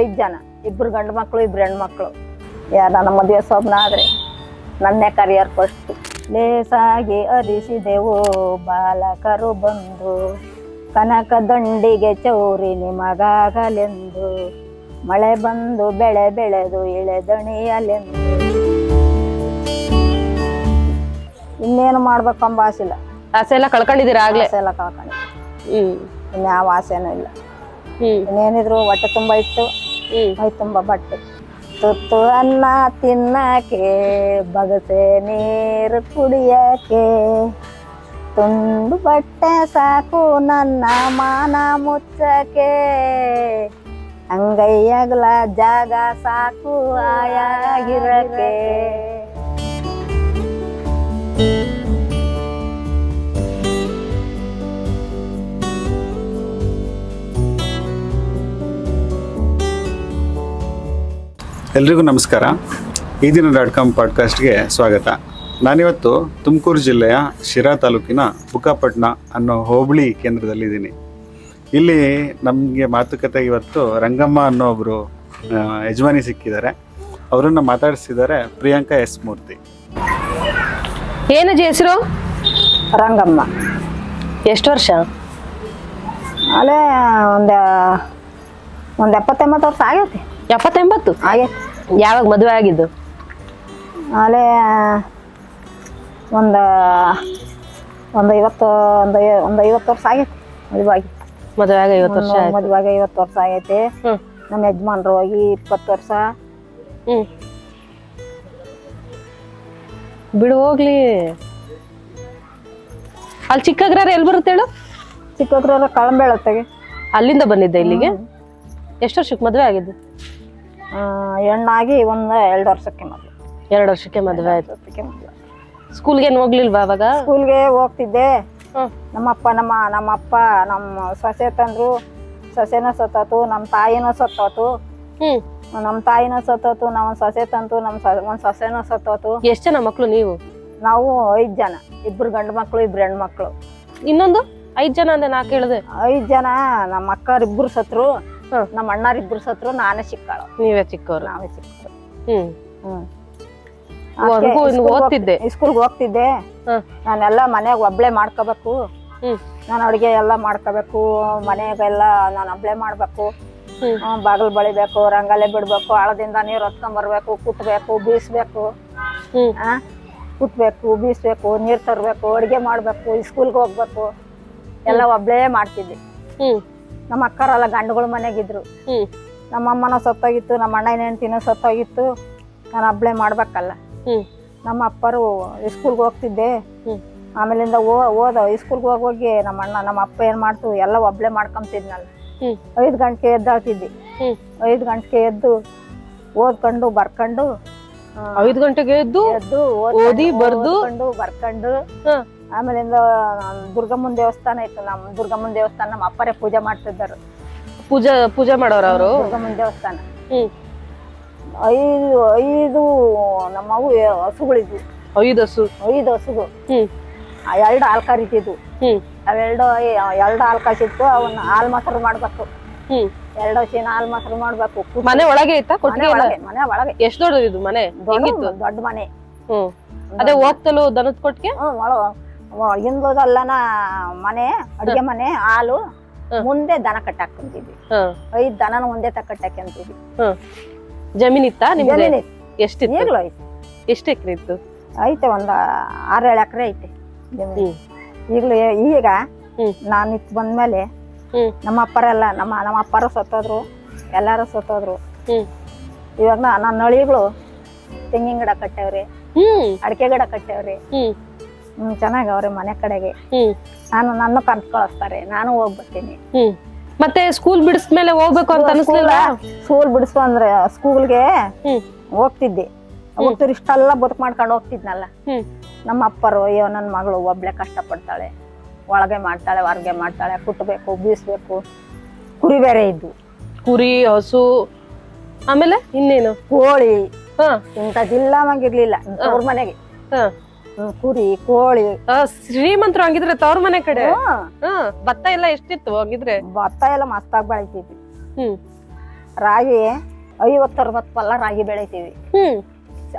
ಐದು ಜನ ಇಬ್ರು ಗಂಡು ಮಕ್ಕಳು ಇಬ್ರು ಹೆಣ್ಮಕ್ಳು. ಯಾರ ನಮ್ಮ ಮದುವೆ ಸ್ವಪ್ನ ಆದರೆ ನನ್ನೇ ಕರಿಯರ್ ಫಸ್ಟ್ ಲೇಸಾಗಿ ಅರಿಸಿದೆವು ಬಾಲಕರು ಬಂದು ಕನಕ ದಂಡಿಗೆ ಚೌರಿ ನಿಮಗಾಗಲೆಂದು ಮಳೆ ಬಂದು ಬೆಳೆ ಬೆಳೆದು ಇಳೆದಣಿಯಲೆಂದು. ಇನ್ನೇನು ಮಾಡ್ಬೇಕಂಬ ಆಸಿಲ್ಲ ಆಸೆ ಎಲ್ಲ ಕಳ್ಕೊಂಡಿದ್ದೀರಾ ಆಗ್ಲೇ? ಆಸೆ ಎಲ್ಲ ಕಳ್ಕೊಂಡು ಹ್ಞೂ ಇನ್ಯಾವ ಆಸೆನೂ ಇಲ್ಲ. ಹ್ಮ್. ಇನ್ನೇನಿದ್ರು ಹೊಟ್ಟೆ ತುಂಬ ಇತ್ತು. ಮೈ ತುಂಬ ಬಟ್ಟೆ. ತುತ್ತು ಅನ್ನ ತಿನ್ನಕ್ಕೆ, ಬಗಸೆ ನೀರು ಕುಡಿಯಕ್ಕೆ. ತುಂಡು ಬಟ್ಟೆ ಸಾಕು ನನ್ನ ಮಾನ ಮುಚ್ಚಕ್ಕೆ. ಅಂಗೈಯಗಲ ಜಾಗ ಸಾಕು ಆಯಾಗಿರಕ್ಕೆ. ಎಲ್ರಿಗೂ ನಮಸ್ಕಾರ. ಈ ದಿನ ಡಾಟ್ ಕಾಮ್ ಪಾಡ್ಕಾಸ್ಟ್ಗೆ ಸ್ವಾಗತ. ನಾನಿವತ್ತು ತುಮಕೂರು ಜಿಲ್ಲೆಯ ಶಿರಾ ತಾಲೂಕಿನ ಬುಕ್ಕಾಪಟ್ನ ಅನ್ನೋ ಹೋಬಳಿ ಕೇಂದ್ರದಲ್ಲಿದ್ದೀನಿ. ಇಲ್ಲಿ ನಮಗೆ ಮಾತುಕತೆ ಇವತ್ತು ರಂಗಮ್ಮ ಅನ್ನೋ ಒಬ್ಬರು ಯಜಮಾನಿ ಸಿಕ್ಕಿದ್ದಾರೆ. ಅವರನ್ನು ಮಾತಾಡಿಸಿದ್ದಾರೆ ಪ್ರಿಯಾಂಕಾ ಎಸ್ ಮೂರ್ತಿ. ಏನು ಹೆಸರು? ರಂಗಮ್ಮ. ಎಷ್ಟು ವರ್ಷ? ಅಲ್ಲೇ ಒಂದು ಒಂದು ಎಪ್ಪತ್ತೆಂಬತ್ತು ವರ್ಷ ಆಗೈತಿ. ಎಪ್ಪತ್ತೆಂಬತ್ತು? ಹಾಗೆ. ಯಾವಾಗ ಮದುವೆ ಆಗಿದ್ದು? ಆಲೇ ಒಂದು ಒಂದು ಐವತ್ತು ಒಂದು ಒಂದು ಐವತ್ತು ವರ್ಷ ಆಗೈತೆ ಮದುವೆ ಆಗಿ. ಮದುವೆ ಆಗಿ ಐವತ್ತು ವರ್ಷ ಮದುವೆ ಆಗಿ ಐವತ್ತು ವರ್ಷ ಆಗೈತಿ. ನಮ್ಮ ಯಜಮಾನ್ರು ಹೋಗಿ ಇಪ್ಪತ್ತು ವರ್ಷ. ಬಿಡು ಹೋಗ್ಲಿ. ಅಲ್ಲಿ ಚಿಕ್ಕಗ್ರಾರ ಎಲ್ಲಿ ಬರುತ್ತೆ ಹೇಳು? ಚಿಕ್ಕಗ್ರಾರ ಕಳಂಬೆಳತ್ತಾಗೆ ಅಲ್ಲಿಂದ ಬಂದಿದ್ದೆ ಇಲ್ಲಿಗೆ? ಎಷ್ಟು ವರ್ಷಕ್ಕೆ ಮದುವೆ ಆಗಿದ್ದು? ಹೆಣ್ಣಾಗಿ ಒಂದು ಎರಡು ವರ್ಷಕ್ಕೆ ಮದುವೆ ಎರಡು ವರ್ಷಕ್ಕೆ ಮದುವೆ ಆಯ್ತು. ವರ್ಷಕ್ಕೆ ಸ್ಕೂಲ್ಗೆ ಏನು ಹೋಗ್ಲಿಲ್ವಾ ಅವಾಗ? ಸ್ಕೂಲ್ಗೆ ಹೋಗ್ತಿದ್ದೆ. ನಮ್ಮಪ್ಪ ನಮ್ಮ ನಮ್ಮಪ್ಪ ನಮ್ಮ ಸೊಸೆ ತಂದ್ರು. ಸೊಸೆನ ಸತ್ತೋತು ನಮ್ಮ ತಾಯಿನ ಸತ್ತೋತು. ನಮ್ಮ ತಾಯಿನ ಸತ್ತೋತು ನಮ್ಮ ಸೊಸೆ ತಂತು ನಮ್ಮ ಒಂದ್ ಸೊಸೆನೂ ಸತ್ತೋತು. ಎಷ್ಟು ಜನ ಮಕ್ಕಳು ನೀವು? ನಾವು ಐದು ಜನ. ಇಬ್ರು ಗಂಡು ಮಕ್ಕಳು ಇಬ್ರು ಮಕ್ಕಳು. ಇನ್ನೊಂದು? ಐದ್ ಜನ ಅಂದೆ ನಾ ಕೇಳಿದೆ ಐದು ಜನ ನಮ್ಮ ಅಕ್ಕರಿಬ್ರು ಸತ್ರು. ಹ್ಮ್. ನಮ್ಮ ಅಣ್ಣರಿಬ್ರು ಸತ್ರು ನಾನೇ ಚಿಕ್ಕಳು. ನೀವೇ ಚಿಕ್ಕವ್ರು. ನಾವೇ ಚಿಕ್ಕವರು ಹ್ಮ್. ಹ್ಮ್. ವರ್ಗೂ ಇನ್ನು ಓದ್ತಿದ್ದೆ. ಸ್ಕೂಲ್ಗೆ ಹೋಗ್ತಿದ್ದೆ. ನಾನೆಲ್ಲ ಮನೆಯಾಗ ಒಬ್ಳೆ ಮಾಡ್ಕೋಬೇಕು. ಹ್ಮ್. ನಾನು ಅಡುಗೆ ಎಲ್ಲ ಮಾಡ್ಕೋಬೇಕು. ಮನೆಗೆಲ್ಲ ನಾನು ಒಬ್ಳೆ ಮಾಡಬೇಕು. ಹ್ಮ್. ಬಾಗಿಲು ಬಳಿಬೇಕು ರಂಗಲೆ ಬಿಡಬೇಕು ಆಳದಿಂದ ನೀರು ಹೊತ್ಕೊಂಬರ್ಬೇಕು ಕುಟ್ಬೇಕು ಬೀಸ್ಬೇಕು. ಹ್ಮ್. ಆ ಕುಟ್ಬೇಕು ಬೀಸ್ಬೇಕು ನೀರು ತರಬೇಕು ಅಡುಗೆ ಮಾಡಬೇಕು ಸ್ಕೂಲ್ಗೆ ಹೋಗ್ಬೇಕು. ಎಲ್ಲ ಒಬ್ಳೇ ಮಾಡ್ತಿದ್ದೆ. ಹ್ಮ್. ನಮ್ಮ ಅಕ್ಕರೆಲ್ಲ ಗಂಡುಗಳ ಮನೆಗಿದ್ರು. ಹ್ಮ್. ನಮ್ಮ ಅಮ್ಮನ ಸತ್ತೋಗಿತ್ತು ನಮ್ಮ ಅಣ್ಣನ ಹೆಂಡತಿನ ಸತ್ತೋಗಿತ್ತು. ನಾನು ಅಬ್ಳೆ ಮಾಡ್ಬೇಕಲ್ಲ. ಹ್ಮ್. ನಮ್ಮ ಅಪ್ಪರು ಸ್ಕೂಲ್ಗೆ ಹೋಗ್ತಿದ್ದೆ. ಹ್ಮ್. ಆಮೇಲಿಂದ ಓ ಓದ ಸ್ಕೂಲ್ಗೆ ಹೋಗಿ ಹೋಗಿ ನಮ್ಮ ಅಣ್ಣ ನಮ್ಮ ಅಪ್ಪ ಏನು ಮಾಡ್ತು ಎಲ್ಲ ಒಬ್ಳೆ ಮಾಡ್ಕೊಂತಿದ್ನಲ್ಲ ಹ್ಮ್. ಐದು ಗಂಟೆಗೆ ಎದ್ದಾಳ್ತಿದ್ದೆ. ಹ್ಮ್. ಐದು ಗಂಟೆಗೆ ಎದ್ದು ಓದ್ಕೊಂಡು ಬರ್ಕೊಂಡು ಐದು ಗಂಟೆಗೆ ಎದ್ದು ಎದ್ದು ಓದಿ, ಬರ್ದು? ಬರ್ಕಂಡು ಬರ್ಕೊಂಡು ಹ. ಆಮೇಲಿಂದ ದುರ್ಗಮ್ಮನ ದೇವಸ್ಥಾನ ಇತ್ತು. ನಮ್ಮ ದುರ್ಗಮ್ಮನ ದೇವಸ್ಥಾನ ನಮ್ಮ ಅಪ್ಪರೇ ಪೂಜೆ ಮಾಡ್ತಿದ್ದರು. ಪೂಜಾ ಪೂಜೆ ಮಾಡೋರು ಅವರು? ದುರ್ಗಮ್ಮನ ದೇವಸ್ಥಾನ. ಐದು ಐದು ನಮ್ಮವು ಹಸುಗಳಿದ್ವು. ಐದು ಹಸು? ಐದು ಹಸುಗಳು. ಎರಡು ಹಾಲು ಕರಿತಿದ್ವು ಅವೆರಡು ಎರಡು ಹಾಲು ಕಾಸಿತ್ತು ಅವನ್ನ ಹಾಲು ಮೊಸರು ಮಾಡ್ಬೇಕು. ಹ್ಮ್. ಎರಡು ಹಸಿನ ಹಾಲ್ ಮೊಸರು ಮಾಡ್ಬೇಕು. ಮನೆ ಒಳಗೆ ಇತ್ತ? ಮನೆ ಒಳಗೆ ಮನೆ ಒಳಗೆ. ಇದು ಮನೆ? ದೊಡ್ಡ ಮನೆ. ಹ್ಮ್. ಅದೇ ಹೋಗ್ತಲು ದನದ ಕೊಟ್ಟಿಗೆ ಹಿಂದೋದಲ್ಲನ ಮನೆ ಅಡಿಗೆ ಮನೆ ಹಾಲು ಮುಂದೆ ದನ ಕಟ್ಟಾಕೊಂತಿದ್ವಿ ಐದ್ ದನನ ಮುಂದೆ ತಕ್ಕಟ್ಟಾಕೊಂತಿದ್ವಿ ಹ್ಮ್ ಜಮೀನ್ ಇತ್ತ ನಿಮ್ಗೆ ಎಷ್ಟು ಐತಿ. ಎಷ್ಟು ಈಗ್ಲೂ ಎಕರೆ ಇತ್ತು? ಐತೆ ಒಂದ್ ಆರೇಳು ಎಕರೆ ಐತೆ ಜಮೀನು. ಈಗಲೂ ಈಗ ನಾನು ಇತ್ತು ಬಂದ್ಮೇಲೆ ನಮ್ಮ ಅಪ್ಪರೆಲ್ಲ ನಮ್ಮ ನಮ್ಮ ಅಪ್ಪರು ಸತ್ತೋದ್ರು ಎಲ್ಲಾರು ಸತ್ತೋದ್ರು. ಇವಾಗ ನಾ- ನನ್ನ ನಳಿಗಳು ತೆಂಗಿನ ಗಿಡ ಕಟ್ಟವ್ರಿ ಅಡಿಕೆ ಗಿಡ ಕಟ್ಟವ್ರಿ. ಹ್ಮ್ ಅವ್ರ ಚೆನ್ನಾಗವ್ರೆ ಮನೆ ಕಡೆಗೆ. ಹ್ಮ್. ನಾನು ನನ್ನ ಕರ್ತ್ ಕಳಿಸ್ತಾರೆ ನಾನು ಹೋಗ್ಬರ್ತೀನಿ ಹ್ಮ್. ಮತ್ತೆ ಸ್ಕೂಲ್ ಬಿಡಿಸ್ಮೇಲೆ ಹೋಗ್ಬೇಕು ಅಂತ ಅನ್ಸ್ಲಿಲ್ಲ ಸ್ಕೂಲ್ ಬಿಡಿಸ್ಕೊಂಡ್ರೆ ಸ್ಕೂಲ್ಗೆ ಹ್ಮ್. ಹೋಗ್ತಿದ್ದೆ. ಹೋಗ್ತಿರ್ ಇಷ್ಟೆಲ್ಲ ಬದುಕು ಮಾಡ್ಕೊಂಡು ಹೋಗ್ತಿದ್ನಲ್ಲ. ಹ್ಮ್. ನಮ್ಮ ಅಪ್ಪರು ಅಯ್ಯೋ ನನ್ನ ಮಗಳು ಒಬ್ಳೆ ಕಷ್ಟ ಪಡ್ತಾಳೆ ಒಳಗೆ ಮಾಡ್ತಾಳೆ ಹೊರಗೆ ಮಾಡ್ತಾಳೆ ಕುಟ್ಟಬೇಕು ಬೀಸ್ಬೇಕು. ಕುರಿ ಬೇರೆ ಇದ್ವು ಕುರಿ ಹಸು ಆಮೇಲೆ ಇನ್ನೇನು? ಕೋಳಿ. ಹ. ಇಂಥದ್ದಿಲ್ಲ ಮಗಿರ್ಲಿಲ್ಲ ಅವ್ರ ಮನೆಗೆ. ಹ. ಹ್ಮ್, ಕುರಿ ಕೋಳಿ. ಆ, ಶ್ರೀಮಂತರು ಹಂಗಿದ್ರೆ ತವ್ರ ಮನೆ ಕಡೆ. ಹ್ಮ್. ಭತ್ತ ಎಲ್ಲ ಎಷ್ಟಿತ್ತು ಹಂಗಿದ್ರೆ? ಭತ್ತ ಎಲ್ಲ ಮಸ್ತಾಗಿ ಬೆಳಿತಿದ್ವಿ ಹ್ಮ್. ರಾಗಿ ಐವತ್ತು ಅರವತ್ತು ಪಲ್ಲ ರಾಗಿ ಬೆಳಿತೀವಿ. ಹ್ಮ್.